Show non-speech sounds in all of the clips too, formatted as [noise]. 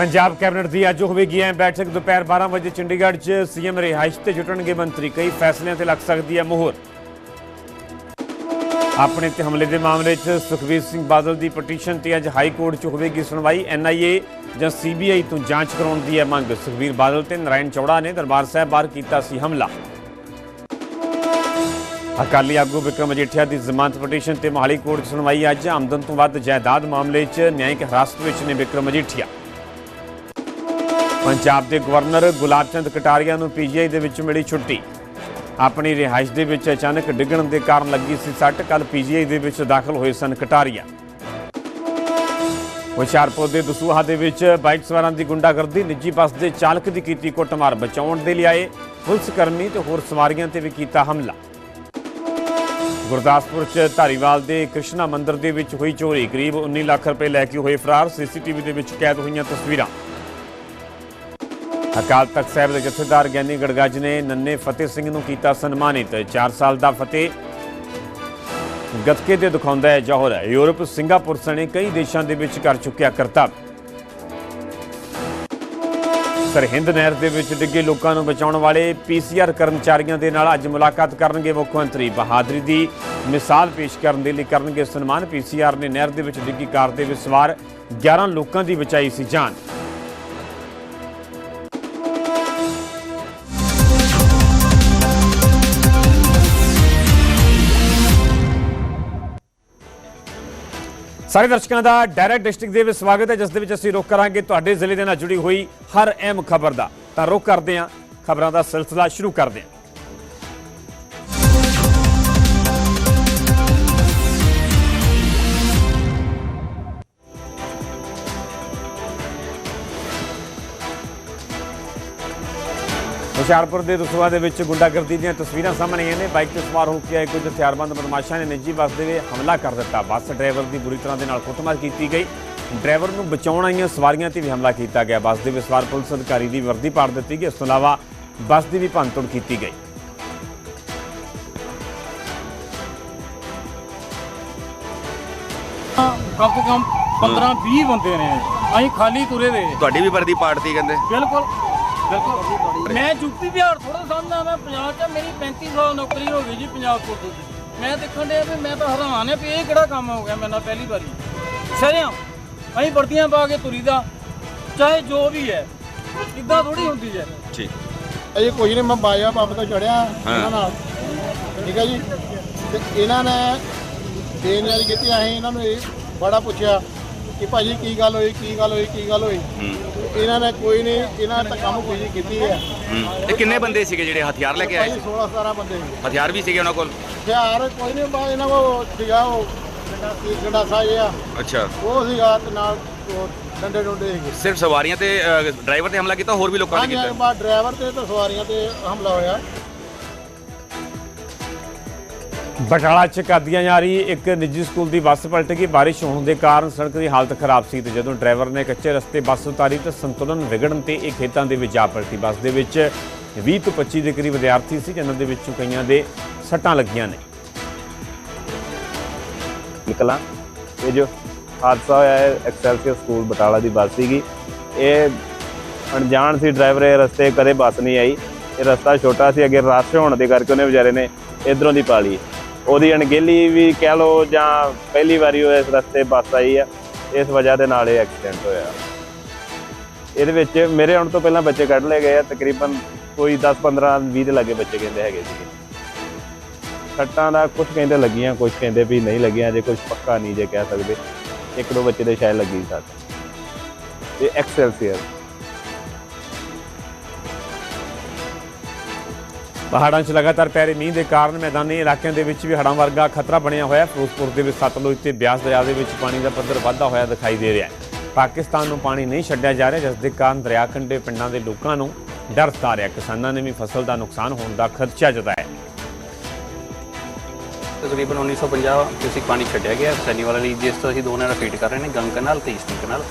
Punjab cabinet ਦੀ ਅੱਜ ਹੋਵੇਗੀ ਐ ਬੈਠਕ। ਦੁਪਹਿਰ 12 ਵਜੇ ਚੰਡੀਗੜ੍ਹ 'ਚ ਸੀਐਮ ਰਿਹਾਇਸ਼ ਤੇ ਜੁਟਣਗੇ ਮੰਤਰੀ। ਕਈ ਫੈਸਲਿਆਂ ਤੇ ਲੱਗ ਸਕਦੀ ਹੈ ਮੋਹਰ। ਆਪਣੇ ਤੇ ਹਮਲੇ ਦੇ ਮਾਮਲੇ 'ਚ ਸੁਖਬੀਰ ਸਿੰਘ ਬਾਦਲ ਦੀ ਪਟੀਸ਼ਨ ਤੇ ਅੱਜ ਹਾਈ ਕੋਰਟ 'ਚ ਹੋਵੇਗੀ ਸੁਣਵਾਈ। ਐਨਆਈਏ ਜਾਂ ਸੀਬੀਆਈ ਤੋਂ ਜਾਂਚ ਕਰਾਉਣ ਦੀ ਹੈ ਮੰਗ। ਸੁਖਬੀਰ ਬਾਦਲ ਤੇ ਨਰਾਇਣ ਚੌੜਾ ਨੇ ਦਰਬਾਰ ਸਾਹਿਬ ਬਾਹਰ ਕੀਤਾ ਸੀ ਹਮਲਾ। ਅਕਾਲੀ ਆਗੂ ਵਿਕਰਮ ਮਜੀਠੀਆ ਦੀ ਜ਼ਮਾਨਤ ਪਟੀਸ਼ਨ ਤੇ ਮੋਹਾਲੀ ਕੋਰਟ 'ਚ ਸੁਣਵਾਈ। ਅੱਜ ਆਮਦਨ ਤੋਂ ਵੱਧ ਜਾਇਦਾਦ ਮਾਮਲੇ 'ਚ ਨਿਆਇਕ ਹਿਰਾਸਤ ਵਿੱਚ ਨੇ ਵਿਕਰਮ ਮਜੀਠੀਆ ਪੰਜਾਬ ਦੇ ਗਵਰਨਰ ਗੁਲਾਬ ਚੰਦ ਕਟਾਰੀਆ ਨੂੰ ਪੀਜੀਆਈ ਦੇ ਵਿੱਚ ਮਿਲੀ ਛੁੱਟੀ। ਆਪਣੀ ਰਿਹਾਇਸ਼ ਦੇ ਵਿੱਚ ਅਚਾਨਕ ਡਿੱਗਣ ਦੇ ਕਾਰਨ ਲੱਗੀ ਸੀ ਸੱਟ ਕੱਲ ਪੀਜੀਆਈ ਦੇ ਵਿੱਚ ਦਾਖਲ ਹੋਏ ਸਨ ਕਟਾਰੀਆ। ਹੁਸ਼ਿਆਰਪੁਰ ਦੇ ਦਸੂਹਾ ਦੇ ਵਿੱਚ ਬਾਈਕ ਸਵਾਰਾਂ ਦੀ ਗੁੰਡਾਗਰਦੀ, ਨਿੱਜੀ ਬੱਸ ਦੇ ਚਾਲਕ ਦੀ ਕੀਤੀ ਕੁੱਟਮਾਰ, ਬਚਾਉਣ ਦੇ ਲਈ ਆਏ ਪੁਲਿਸ ਕਰਮੀ ਤੇ ਹੋਰ ਸਵਾਰੀਆਂ ਤੇ ਵੀ ਕੀਤਾ ਹਮਲਾ। ਗੁਰਦਾਸਪੁਰ ਚ ਧਾਰੀਵਾਲ ਦੇ ਕ੍ਰਿਸ਼ਨਾ ਮੰਦਿਰ ਦੇ ਵਿੱਚ ਹੋਈ ਚੋਰੀ ਕਰੀਬ 19 ਲੱਖ ਰੁਪਏ ਲੈ ਕੇ ਹੋਏ ਫਰਾਰ, ਸੀਸੀਟੀਵੀ ਦੇ ਵਿੱਚ ਕੈਦ ਹੋਈਆਂ ਤਸਵੀਰਾਂ। ਅਕਾਲ ਤਖਤ ਸਾਹਿਬ ਦੇ ਜਥੇਦਾਰ ਗਿਆਨੀ ਗੜਗੱਜ ਨੇ ਨੰਨੇ ਫਤਿਹ ਸਿੰਘ ਨੂੰ ਕੀਤਾ ਸਨਮਾਨਿਤ। 4 ਸਾਲ ਦਾ ਫਤਿਹ ਗੱਤਕੇ ਦੇ ਦਿਖਾਉਂਦਾ ਹੈ ਜੌਹਰ। ਯੂਰਪ, ਸਿੰਗਾਪੁਰ ਸਣੇ ਕਈ ਦੇਸ਼ਾਂ ਦੇ ਵਿੱਚ ਕਰ ਚੁੱਕਿਆ ਕਰਤੱਵ ਸਰਹਿੰਦ ਨਹਿਰ ਦੇ ਵਿੱਚ ਡਿੱਗੇ ਲੋਕਾਂ ਨੂੰ ਬਚਾਉਣ ਵਾਲੇ ਪੀਸੀਆਰ ਕਰਮਚਾਰੀਆਂ ਦੇ ਨਾਲ ਅੱਜ ਮੁਲਾਕਾਤ ਕਰਨਗੇ ਮੁੱਖ ਮੰਤਰੀ। ਬਹਾਦਰੀ ਦੀ ਮਿਸਾਲ ਪੇਸ਼ ਕਰਨ ਦੇ ਲਈ ਕਰਨਗੇ ਸਨਮਾਨ। ਪੀਸੀਆਰ ਨੇ ਨਹਿਰ ਦੇ ਵਿੱਚ ਡਿੱਗੀ ਕਾਰ ਦੇ ਵਿੱਚ ਸਵਾਰ 11 ਲੋਕਾਂ ਦੀ ਬਚਾਈ ਸੀ ਜਾਨ। ਸਾਰੇ ਦਰਸ਼ਕਾਂ ਦਾ ਡਾਇਰੈਕਟ ਡਿਸਟ੍ਰਿਕਟ ਦੇ ਵਿੱਚ ਸਵਾਗਤ ਹੈ, ਜਿਸ ਦੇ ਵਿੱਚ ਅਸੀਂ ਰੁਕ ਕਰਾਂਗੇ ਤੁਹਾਡੇ ਜ਼ਿਲ੍ਹੇ ਦੇ ਨਾਲ ਜੁੜੀ ਹੋਈ ਹਰ ਅਹਿਮ ਖਬਰ ਦਾ। ਤਾਂ ਰੁਕ ਕਰਦੇ ਹਾਂ, ਖਬਰਾਂ ਦਾ ਸਿਲਸਿਲਾ ਸ਼ੁਰੂ ਕਰਦੇ ਹਾਂ। ਹੁਸ਼ਿਆਰਪੁਰ ਦੇ ਦਸੂਆ ਦੇ ਵਿੱਚ ਗੁੰਡਾਗਰਦੀ ਦੀਆਂ ਤਸਵੀਰਾਂ ਸਾਹਮਣੇ ਆਈਆਂ ਨੇ। ਬਾਈਕ ਤੇ ਸਵਾਰ ਹੋ ਕੇ ਆਏ ਕੁਝ ਹਥਿਆਰਬੰਦ ਬਦਮਾਸ਼ਾਂ ਨੇ ਨਿੱਜੀ ਬੱਸ ਦੇ ਵਿੱਚ ਹਮਲਾ ਕਰ ਦਿੱਤਾ। ਬੱਸ ਡਰਾਈਵਰ ਦੀ ਬੁਰੀ ਤਰ੍ਹਾਂ ਦੇ ਨਾਲ ਕੁੱਟਮਾਰ ਕੀਤੀ ਗਈ। ਡਰਾਈਵਰ ਨੂੰ ਬਚਾਉਣ ਆਈਆਂ ਸਵਾਰੀਆਂ ਤੇ ਵੀ ਹਮਲਾ ਕੀਤਾ ਗਿਆ। ਬੱਸ ਦੇ ਵਿੱਚ ਸਵਾਰ ਪੁਲਿਸ ਅਧਿਕਾਰੀ ਦੀ ਵਰਦੀ ਪਾੜ ਦਿੱਤੀ ਗਈ। ਇਸ ਤੋਂ ਇਲਾਵਾ ਬੱਸ ਦੀ ਵੀ ਭੰਨਤੋੜ ਕੀਤੀ ਗਈ। ਕਮ ਤੋਂ ਕਮ 15 20 ਬੰਦੇ ਨੇ। ਅਸੀਂ ਖਾਲੀ ਤੁਰੇ ਦੇ। ਤੁਹਾਡੀ ਵੀ ਵਰਦੀ ਪਾੜਤੀ ਕਹਿੰਦੇ। ਬਿਲਕੁਲ। ਬਿਲਕੁਲ ਮੈਂ ਯੂਪੀ ਬਿਹਾਰ ਥੋੜਾ ਸਮਝਦਾ ਮੈਂ ਪੰਜਾਬ 'ਚ ਮੇਰੀ 35 ਸਾਲ ਨੌਕਰੀ ਹੋ ਗਈ ਜੀ ਪੰਜਾਬ ਪੁਲਿਸ ਦੀ ਮੈਂ ਦੇਖਣ ਡਿਆ ਵੀ ਮੈਂ ਤਾਂ ਹੈਰਾਨ ਆ ਵੀ ਇਹ ਕਿਹੜਾ ਕੰਮ ਹੋ ਗਿਆ ਮੇਰੇ ਨਾਲ ਪਹਿਲੀ ਵਾਰੀ। ਸਰਿਆਂ ਅਸੀਂ ਵਰਦੀਆਂ ਪਾ ਕੇ ਤੁਰੀ ਦਾ ਚਾਹੇ ਜੋ ਵੀ ਹੈ ਇਦਾਂ ਥੋੜੀ ਹੁੰਦੀ ਹੈ। ਠੀਕ। ਅਜੇ ਕੋਈ ਨਹੀਂ ਮੈਂ ਬਾਜਾ ਪੰਪ ਤੋਂ ਚੜਿਆ ਇਹਨਾਂ ਨਾਲ। ਠੀਕ ਹੈ ਜੀ? ਤੇ ਇਹਨਾਂ ਨੇ ਬੇਨਿਆਰੀ ਕੀਤੀ ਅਸੀਂ ਇਹਨਾਂ ਨੂੰ ਇਹ ਬੜਾ ਪੁੱਛਿਆ ਕਿ ਭਾਜੀ ਕੀ ਗੱਲ ਹੋਈ ਕੀ ਗੱਲ ਹੋਈ ਕੀ ਗੱਲ ਹੋਈ? ਇਹਨਾਂ ਨੇ ਕੋਈ ਨਹੀਂ ਇਹਨਾਂ ਤਾਂ ਕੰਮ ਕੋਈ ਨਹੀਂ ਕੀਤੀ ਹੈ। ਹੂੰ। ਤੇ ਕਿੰਨੇ ਬੰਦੇ ਸੀਗੇ ਜਿਹੜੇ ਹਥਿਆਰ ਲੈ ਕੇ ਆਏ ਸੀ? 16 17 ਬੰਦੇ। ਸੀ। ਹਥਿਆਰ ਵੀ ਸੀਗੇ ਉਹਨਾਂ ਕੋਲ? ਹਥਿਆਰ ਕੋਈ ਨਹੀਂ ਬਾ ਇਹਨਾਂ ਕੋਲ ਸੀਗਾ ਉਹ ਗੰਡਾਸਾ ਜਿਹਾ। ਅੱਛਾ। ਉਹ ਸੀਗਾ ਤੇ ਨਾਲ ਉਹ ਡੰਡੇ ਡੁੰਡੇ ਸੀਗੇ। ਸਿਰਫ ਸਵਾਰੀਆਂ ਤੇ ਡਰਾਈਵਰ ਤੇ ਹਮਲਾ ਕੀਤਾ ਹੋਰ ਵੀ ਲੋਕਾਂ ਨੇ ਹਾਂਜੀ ਕੀਤਾ? ਬਾ ਡਰਾਈਵਰ ਤੇ ਤੇ ਸਵਾਰੀਆਂ ਤੇ ਹਮਲਾ ਹੋਇਆ। ਬਟਾਲਾ ਚ ਕਾਦੀਆਂ ਜਾ ਰਹੀ ਇੱਕ ਨਿੱਜੀ ਸਕੂਲ ਦੀ ਬੱਸ ਪਲਟ ਗਈ। ਬਾਰਿਸ਼ ਹੋਣ ਦੇ ਕਾਰਨ ਸੜਕ ਦੀ ਹਾਲਤ ਖਰਾਬ ਸੀ ਤੇ ਜਦੋਂ ਡਰਾਈਵਰ ਨੇ ਕੱਚੇ ਰਸਤੇ ਬੱਸ ਉਤਾਰੀ ਤਾਂ ਸੰਤੁਲਨ ਵਿਗੜਨ ਤੇ ਇਹ ਖੇਤਾਂ ਦੇ ਵਿੱਚ ਜਾ ਪਲਟੀ। ਬੱਸ ਦੇ ਵਿੱਚ 20 ਤੋਂ 25 ਦੇ ਕਰੀਬ ਵਿਦਿਆਰਥੀ ਸੀ, ਜਿਨ੍ਹਾਂ ਦੇ ਵਿੱਚੋਂ ਕਈਆਂ ਦੇ ਸੱਟਾਂ ਲੱਗੀਆਂ ਨੇ। ਨਿਕਲਾਂ। ਇਹ ਜੋ ਹਾਦਸਾ ਹੋਇਆ ਹੈ ਐਕਸੈਲਸੀਅਰ ਸਕੂਲ ਬਟਾਲਾ ਦੀ ਬੱਸ ਸੀਗੀ। ਇਹ ਅਣਜਾਣ ਸੀ ਡਰਾਈਵਰ, ਇਹ ਰਸਤੇ ਕਦੇ ਬੱਸ ਨਹੀਂ ਆਈ। ਇਹ ਰਸਤਾ ਛੋਟਾ ਸੀ, ਅੱਗੇ ਰਸ਼ ਹੋਣ ਦੇ ਕਰਕੇ ਉਹਨੇ ਵਿਚਾਰੇ ਨੇ ਇਧਰੋਂ ਦੀ ਪਾ ਲਈ। ਉਹਦੀ ਅਣਗਹਿਲੀ ਵੀ ਕਹਿ ਲਓ ਜਾਂ ਪਹਿਲੀ ਵਾਰੀ ਉਹ ਇਸ ਰਸਤੇ ਬੱਸ ਆਈ ਆ, ਇਸ ਵਜ੍ਹਾ ਦੇ ਨਾਲ ਇਹ ਐਕਸੀਡੈਂਟ ਹੋਇਆ। ਇਹਦੇ ਵਿੱਚ ਮੇਰੇ ਆਉਣ ਤੋਂ ਪਹਿਲਾਂ ਬੱਚੇ ਕੱਢ ਲਏ ਗਏ ਆ, ਤਕਰੀਬਨ ਕੋਈ 10 15 20 ਦੇ ਲਾਗੇ ਬੱਚੇ ਕਹਿੰਦੇ ਹੈਗੇ ਸੀਗੇ। ਸੱਟਾਂ ਦਾ ਕੁਝ ਕਹਿੰਦੇ ਲੱਗੀਆਂ ਕੁਝ ਕਹਿੰਦੇ ਵੀ ਨਹੀਂ ਲੱਗੀਆਂ, ਜੇ ਕੁਝ ਪੱਕਾ ਨਹੀਂ ਜੇ ਕਹਿ ਸਕਦੇ। ਇੱਕ ਦੋ ਬੱਚੇ ਦੇ ਸ਼ਾਇਦ ਲੱਗੀ ਸੱਟ। ਇਹ ਐਕਸੈਲਸੀਅਰ ਪਹਾੜਾਂ 'ਚ ਲਗਾਤਾਰ ਪੈ ਰਹੇ ਮੀਂਹ ਦੇ ਕਾਰਨ ਮੈਦਾਨੀ ਇਲਾਕਿਆਂ ਦੇ ਵਿੱਚ ਵੀ ਹੜ੍ਹਾਂ ਵਰਗਾ ਖਤਰਾ ਬਣਿਆ ਹੋਇਆ ਹੈ। ਫਿਰੋਜ਼ਪੁਰ ਦੇ ਵਿੱਚ ਸਤਲੁਜ ਤੇ ਬਿਆਸ ਦਰਿਆ ਦੇ ਵਿੱਚ ਪਾਣੀ ਦਾ ਪੱਧਰ ਵਾਧਾ ਹੋਇਆ ਦਿਖਾਈ ਦੇ ਰਿਹਾ ਹੈ। ਪਾਕਿਸਤਾਨ ਨੂੰ ਪਾਣੀ ਨਹੀਂ ਛੱਡਿਆ ਜਾ ਰਿਹਾ, ਜਿਸ ਦੇ ਕਾਰਨ ਦਰਿਆ ਕੰਢੇ ਪਿੰਡਾਂ ਦੇ ਲੋਕਾਂ ਨੂੰ ਡਰ ਸਤਾ ਰਿਹਾ। ਕਿਸਾਨਾਂ ਨੇ ਵੀ ਫਸਲ ਦਾ ਨੁਕਸਾਨ ਹੋਣ ਦਾ ਖਦਸ਼ਾ ਜਤਾਇਆ। ਤਕਰੀਬਨ 1950 ਕਿਊਸਿਕ ਪਾਣੀ ਛੱਡਿਆ ਗਿਆ। ਸੈਨੀ ਵਾਲਾ ਲਈ ਜਿਸ ਤੋਂ ਅਸੀਂ ਦੋਨਾਂ ਨਾਰਾ ਫੀਡ ਕਰ ਰਹੇ ਨੇ, ਗੰਗ ਕਨਾਲ ਤੇ ਈਸਟਰਨ ਕਨਾਲ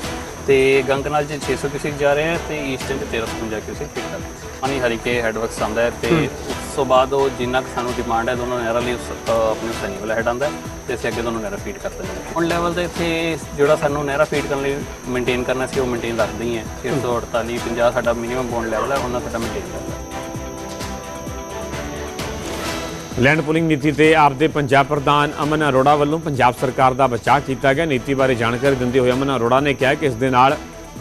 ਤੇ ਗੰਗਨਾਲ ਚ 600 ਕਿਊਸਿਕ ਜਾ ਰਹੇ ਹੈ ਤੇ ਈਸਟਰਨ ਚ 1350 ਕਿਊਸਿਕ ਫਿਟ ਕਰ ਪਾਣੀ ਹਰੀਕੇ ਹੈਡਵਰਕਸ ਆਉਂਦਾ ਹੈ ਤੇ ਉਸ ਤੋਂ ਬਾਅਦ ਉਹ ਜਿੰਨਾ ਕੁ ਸਾਨੂੰ ਡਿਮਾਂਡ ਹੈ ਦੋਨੋਂ ਨਹਿਰਾਂ ਲਈ ਉਸ ਆਪਣੇ ਸੈਨੀ ਵਾਲਾ ਹੈਡ ਆਉਂਦਾ ਹੈ ਤੇ ਅਸੀਂ ਅੱਗੇ ਦੋਨੋਂ ਨਹਿਰਾਂ ਫੀਡ ਕਰ ਦਿੰਦੇ ਹਾਂ। ਹੁਣ ਲੈਵਲ ਤੇ ਇੱਥੇ ਜਿਹੜਾ ਸਾਨੂੰ ਨਹਿਰਾਂ ਫੀਡ ਕਰਨ ਲਈ ਮੇਨਟੇਨ ਕਰਨਾ ਸੀ ਉਹ ਮੇਨਟੇਨ ਰੱਖਦੇ ਹੀ ਹੈ। 648 50 ਸਾਡਾ ਮਿਨੀਮਮ ਬੌਂਡ ਲੈਵਲ ਹੈ ਉਹਨਾਂ ਸਾਡਾ ਮੇਨਟੇਨ ਕਰਦਾ ਲੈਂਡ ਪੁਲਿੰਗ ਨੀਤੀ ਤੇ ਆਪ ਪੰਜਾਬ ਪ੍ਰਧਾਨ ਅਮਨ ਅਰੋੜਾ ਵੱਲੋਂ ਪੰਜਾਬ ਸਰਕਾਰ ਦਾ ਬਚਾਅ ਕੀਤਾ ਗਿਆ। ਨੀਤੀ ਬਾਰੇ ਜਾਣਕਾਰੀ ਦਿੰਦੇ ਹੋਏ ਅਮਨ ਅਰੋੜਾ ਨੇ ਕਿਹਾ ਕਿ ਇਸ ਦੇ ਨਾਲ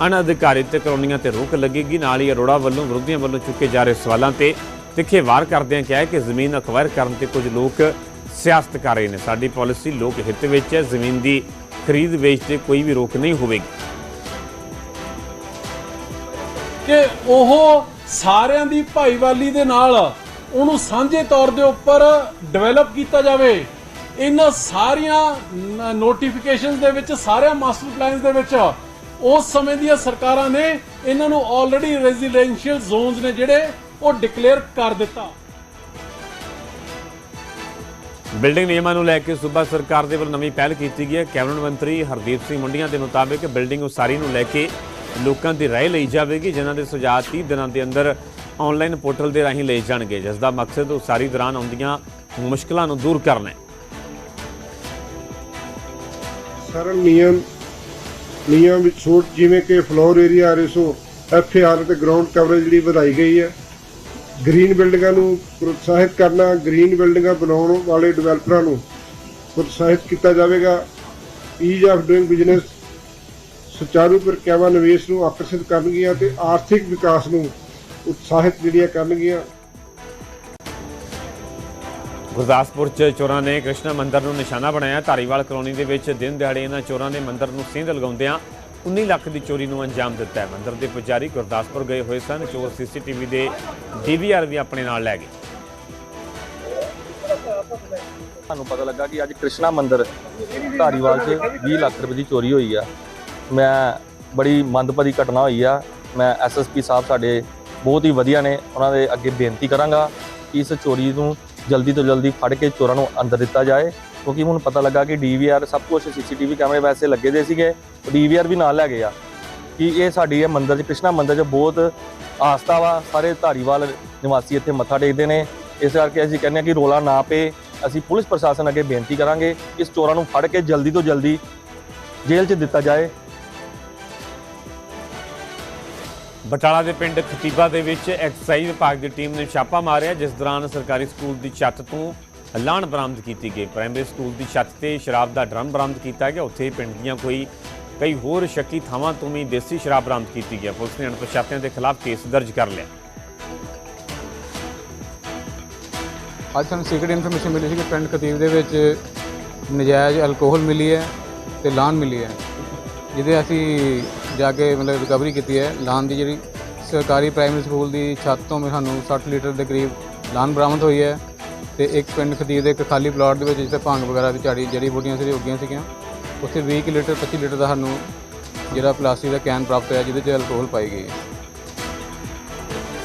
ਅਣਅਧਿਕਾਰਿਤ ਕਲੋਨੀਆਂ ਤੇ ਰੋਕ ਲੱਗੇਗੀ। ਨਾਲ ਹੀ ਅਰੋੜਾ ਵੱਲੋਂ ਵਿਰੋਧੀਆਂ ਵੱਲੋਂ ਚੁੱਕੇ ਜਾ ਰਹੇ ਸਵਾਲਾਂ ਤੇ ਤਿੱਖੇ ਵਾਰ ਕਰਦਿਆਂ ਕਿਹਾ ਕਿ ਜ਼ਮੀਨ ਅਕਵਾਇਰ ਕਰਨ ਤੇ ਕੁਝ ਲੋਕ ਸਿਆਸਤ ਕਰ ਰਹੇ ਨੇ। ਸਾਡੀ ਪਾਲਿਸੀ ਲੋਕ ਹਿੱਤ ਵਿੱਚ ਹੈ। ਜ਼ਮੀਨ ਦੀ ਖਰੀਦ ਵੇਚ ਤੇ ਕੋਈ ਵੀ ਰੋਕ ਨਹੀਂ ਹੋਵੇਗੀ। ਕਿ ਉਹ ਸਾਰਿਆਂ ਦੀ ਭਾਈਵਾਲੀ ਦੇ ਨਾਲ ਉਹਨੂੰ ਸਾਂਝੇ ਤੌਰ ਦੇ ਉੱਪਰ ਡਿਵੈਲਪ ਕੀਤਾ ਜਾਵੇ। ਇਹਨਾਂ ਸਾਰੀਆਂ ਨੋਟੀਫਿਕੇਸ਼ਨਸ ਦੇ ਵਿੱਚ, ਸਾਰਿਆਂ ਮਾਸਟਰ ਪਲਾਨਸ ਦੇ ਵਿੱਚ, ਉਸ ਸਮੇਂ ਦੀਆਂ ਸਰਕਾਰਾਂ ਨੇ ਇਹਨਾਂ ਨੂੰ ਆਲਰੇਡੀ ਰੈਜ਼ੀਡੈਂਸ਼ੀਅਲ ਜ਼ੋਨਸ ਨੇ ਜਿਹੜੇ ਉਹ ਡਿਕਲੇਅਰ ਕਰ ਦਿੱਤਾ। ਬਿਲਡਿੰਗ ਨਿਯਮਾਂ ਨੂੰ ਲੈ ਕੇ ਸੂਬਾ ਸਰਕਾਰ ਦੇ ਵੱਲੋਂ ਨਵੀਂ ਪਹਿਲ ਕੀਤੀ ਗਈ ਹੈ। ਕੈਬਨਿਟ ਮੰਤਰੀ ਹਰਦੀਪ ਸਿੰਘ ਮੁੰਡੀਆਂ ਦੇ ਮੁਤਾਬਿਕ ਬਿਲਡਿੰਗ ਉਸਾਰੀ ਨੂੰ ਲੈ ਕੇ ਲੋਕਾਂ ਦੀ ਰਾਏ ਲਈ ਜਾਵੇਗੀ, ਜਿਨ੍ਹਾਂ ਦੇ ਸੁਝਾਅ 30 ਦਿਨਾਂ ਦੇ ਅੰਦਰ ਆਨਲਾਈਨ ਪੋਰਟਲ ਦੇ ਰਾਹੀਂ ਲਏ ਜਾਣਗੇ, ਜਿਸ ਦਾ ਮਕਸਦ ਉਸਾਰੀ ਦੌਰਾਨ ਆਉਂਦੀਆਂ ਮੁਸ਼ਕਲਾਂ ਨੂੰ ਦੂਰ ਕਰਨਾ। ਹੈ ਸਰਲ ਨਿਯਮ ਨਿਯਮ ਵਿੱਚ ਛੋਟ ਜਿਵੇਂ ਕਿ ਫਲੋਰ ਏਰੀਆ ਆਰਐਸਓ ਐਫਏਆਰ ਤੇ ਗਰਾਊਂਡ ਕਵਰੇਜ ਜਿਹੜੀ ਵਧਾਈ ਗਈ ਹੈ। ਗ੍ਰੀਨ ਬਿਲਡਿੰਗਾਂ ਨੂੰ ਪ੍ਰੋਤਸਾਹਿਤ ਕਰਨਾ ਗ੍ਰੀਨ ਬਿਲਡਿੰਗਾਂ ਬਣਾਉਣ ਵਾਲੇ ਡਿਵੈਲਪਰਾਂ ਨੂੰ ਪ੍ਰੋਤਸਾਹਿਤ ਕੀਤਾ ਜਾਵੇਗਾ। ਈਜ਼ ਆਫ ਡੂਇੰਗ ਬਿਜ਼ਨਸ ਸੁਚਾਰੂ ਪ੍ਰਕਿਰਿਆਵਾਂ ਨਿਵੇਸ਼ ਨੂੰ ਆਕਰਸ਼ਿਤ ਕਰਨਗੀਆਂ ਤੇ ਆਰਥਿਕ ਵਿਕਾਸ ਨੂੰ ਉਤਸ਼ਾਹਿਤ ਜਿਹੜੀਆਂ ਕਰਨਗੀਆਂ। ਗੁਰਦਾਸਪੁਰ 'ਚ ਚੋਰਾਂ ਨੇ ਕ੍ਰਿਸ਼ਨਾ ਮੰਦਿਰ ਨੂੰ ਨਿਸ਼ਾਨਾ ਬਣਾਇਆ। ਧਾਰੀਵਾਲ ਕਲੋਨੀ ਦੇ ਵਿੱਚ ਦਿਨ ਦਿਹਾੜੇ ਇਹਨਾਂ ਚੋਰਾਂ ਨੇ ਮੰਦਿਰ ਨੂੰ ਸਿੰਧ ਲਗਾਉਂਦਿਆਂ 19 ਲੱਖ ਦੀ ਚੋਰੀ ਨੂੰ ਅੰਜਾਮ ਦਿੱਤਾ ਹੈ। ਮੰਦਿਰ ਦੇ ਪੁਜਾਰੀ ਗੁਰਦਾਸਪੁਰ ਗਏ ਹੋਏ ਸਨ। ਚੋਰ ਸੀਸੀਟੀਵੀ ਦੇ ਡੀਵੀਆਰ ਵੀ ਆਪਣੇ ਨਾਲ ਲੈ ਗਏ। ਸਾਨੂੰ ਪਤਾ ਲੱਗਾ ਕਿ ਅੱਜ ਕ੍ਰਿਸ਼ਨਾ ਮੰਦਿਰ ਧਾਰੀਵਾਲ 'ਚ 20 ਲੱਖ ਰੁਪਏ ਦੀ ਚੋਰੀ ਹੋਈ ਆ। ਮੈਂ ਬੜੀ ਮੰਦਭਾਗੀ ਘਟਨਾ ਹੋਈ ਆ। ਮੈਂ ਐਸਐਸਪੀ ਸਾਹਿਬ ਸਾਡੇ ਬਹੁਤ ਹੀ ਵਧੀਆ ਨੇ। ਉਹਨਾਂ ਦੇ ਅੱਗੇ ਬੇਨਤੀ ਕਰਾਂਗਾ ਕਿ ਇਸ ਚੋਰੀ ਨੂੰ ਜਲਦੀ ਤੋਂ ਜਲਦੀ ਫੜ ਕੇ ਚੋਰਾਂ ਨੂੰ ਅੰਦਰ ਦਿੱਤਾ ਜਾਏ। ਕਿਉਂਕਿ ਹੁਣ ਪਤਾ ਲੱਗਾ ਕਿ ਡੀਵੀਆਰ ਸਭ ਕੁਝ ਸੀਸੀਟੀਵੀ ਕੈਮਰੇ ਵੈਸੇ ਲੱਗੇ ਦੇ ਸੀਗੇ। ਡੀਵੀਆਰ ਵੀ ਨਾਲ ਲੈ ਗਏ ਆ। ਕਿ ਇਹ ਸਾਡੀ ਇਹ ਮੰਦਿਰ 'ਚ, ਕ੍ਰਿਸ਼ਨਾ ਮੰਦਿਰ 'ਚ ਬਹੁਤ ਆਸਥਾ ਵਾ। ਸਾਰੇ ਧਾਰੀਵਾਲ ਨਿਵਾਸੀ ਇੱਥੇ ਮੱਥਾ ਟੇਕਦੇ ਨੇ। ਇਸ ਕਰਕੇ ਅਸੀਂ ਕਹਿੰਦੇ ਹਾਂ ਕਿ ਰੋਲਾ ਨਾ ਪਏ। ਅਸੀਂ ਪੁਲਿਸ ਪ੍ਰਸ਼ਾਸਨ ਅੱਗੇ ਬੇਨਤੀ ਕਰਾਂਗੇ ਇਸ ਚੋਰਾਂ ਨੂੰ ਫੜ ਕੇ ਜਲਦੀ ਤੋਂ ਜਲਦੀ ਜੇਲ੍ਹ 'ਚ ਦਿੱਤਾ ਜਾਏ। ਬਟਾਲਾ ਦੇ ਪਿੰਡ ਖਤੀਬਾ ਦੇ ਵਿੱਚ ਐਕਸਾਈਜ਼ ਵਿਭਾਗ ਦੀ ਟੀਮ ਨੇ ਛਾਪਾ ਮਾਰਿਆ, ਜਿਸ ਦੌਰਾਨ ਸਰਕਾਰੀ ਸਕੂਲ ਦੀ ਛੱਤ ਤੋਂ ਲਾਣ ਬਰਾਮਦ ਕੀਤੀ ਗਈ। ਪ੍ਰਾਇਮਰੀ ਸਕੂਲ ਦੀ ਛੱਤ ਤੇ ਸ਼ਰਾਬ ਦਾ ਡਰਮ ਬਰਾਮਦ ਕੀਤਾ ਗਿਆ। ਉੱਥੇ ਪਿੰਡ ਦੀਆਂ ਕੋਈ, ਕਈ ਹੋਰ ਸ਼ੱਕੀ ਥਾਵਾਂ ਤੋਂ ਵੀ ਦੇਸੀ ਸ਼ਰਾਬ ਬਰਾਮਦ ਕੀਤੀ ਗਈ। ਪੁਲਿਸ ਨੇ ਅਣਪਛਾਤਿਆਂ ਦੇ ਖਿਲਾਫ ਕੇਸ ਦਰਜ ਕਰ ਲਿਆ। ਅੱਜ ਸਾਨੂੰ ਸੀਕ੍ਰੀਟ ਇਨਫੋਰਮੇਸ਼ਨ ਮਿਲੀ ਸੀ ਕਿ ਪਿੰਡ ਖਤੀਬ ਦੇ ਵਿੱਚ ਨਜਾਇਜ਼ ਅਲਕੋਹਲ ਮਿਲੀ ਹੈ ਤੇ ਲਾਨ ਮਿਲੀ ਹੈ, ਜਿਹਦੇ ਅਸੀਂ ਜਾ ਕੇ ਮਤਲਬ ਰਿਕਵਰੀ ਕੀਤੀ ਹੈ। ਲਾਨ ਦੀ ਜਿਹੜੀ ਸਰਕਾਰੀ ਪ੍ਰਾਇਮਰੀ ਸਕੂਲ ਦੀ ਛੱਤ ਤੋਂ ਸਾਨੂੰ 60 ਲੀਟਰ ਦੇ ਕਰੀਬ ਲਾਨ ਬਰਾਮਦ ਹੋਈ ਹੈ ਤੇ ਇੱਕ ਪਿੰਡ ਖਤੀਬ ਦੇ ਇੱਕ ਖਾਲੀ ਪਲਾਟ ਦੇ ਵਿੱਚ ਜਿੱਥੇ ਭੰਗ ਵਗੈਰਾ ਦੀ ਝਾੜੀ, ਜੜੀ ਬੂਟੀਆਂ ਸੀ, ਉੱਗੀਆਂ ਸੀਗੀਆਂ। ਉੱਥੇ 20 ਕੁ ਲੀਟਰ 25 ਲੀਟਰ ਦਾ ਸਾਨੂੰ ਜਿਹੜਾ ਪਲਾਸਟਿਕ ਦਾ ਕੈਨ ਪ੍ਰਾਪਤ ਹੋਇਆ, ਜਿਹਦੇ 'ਚ ਅਲਕੋਹਲ ਪਾਈ ਗਈ ਹੈ।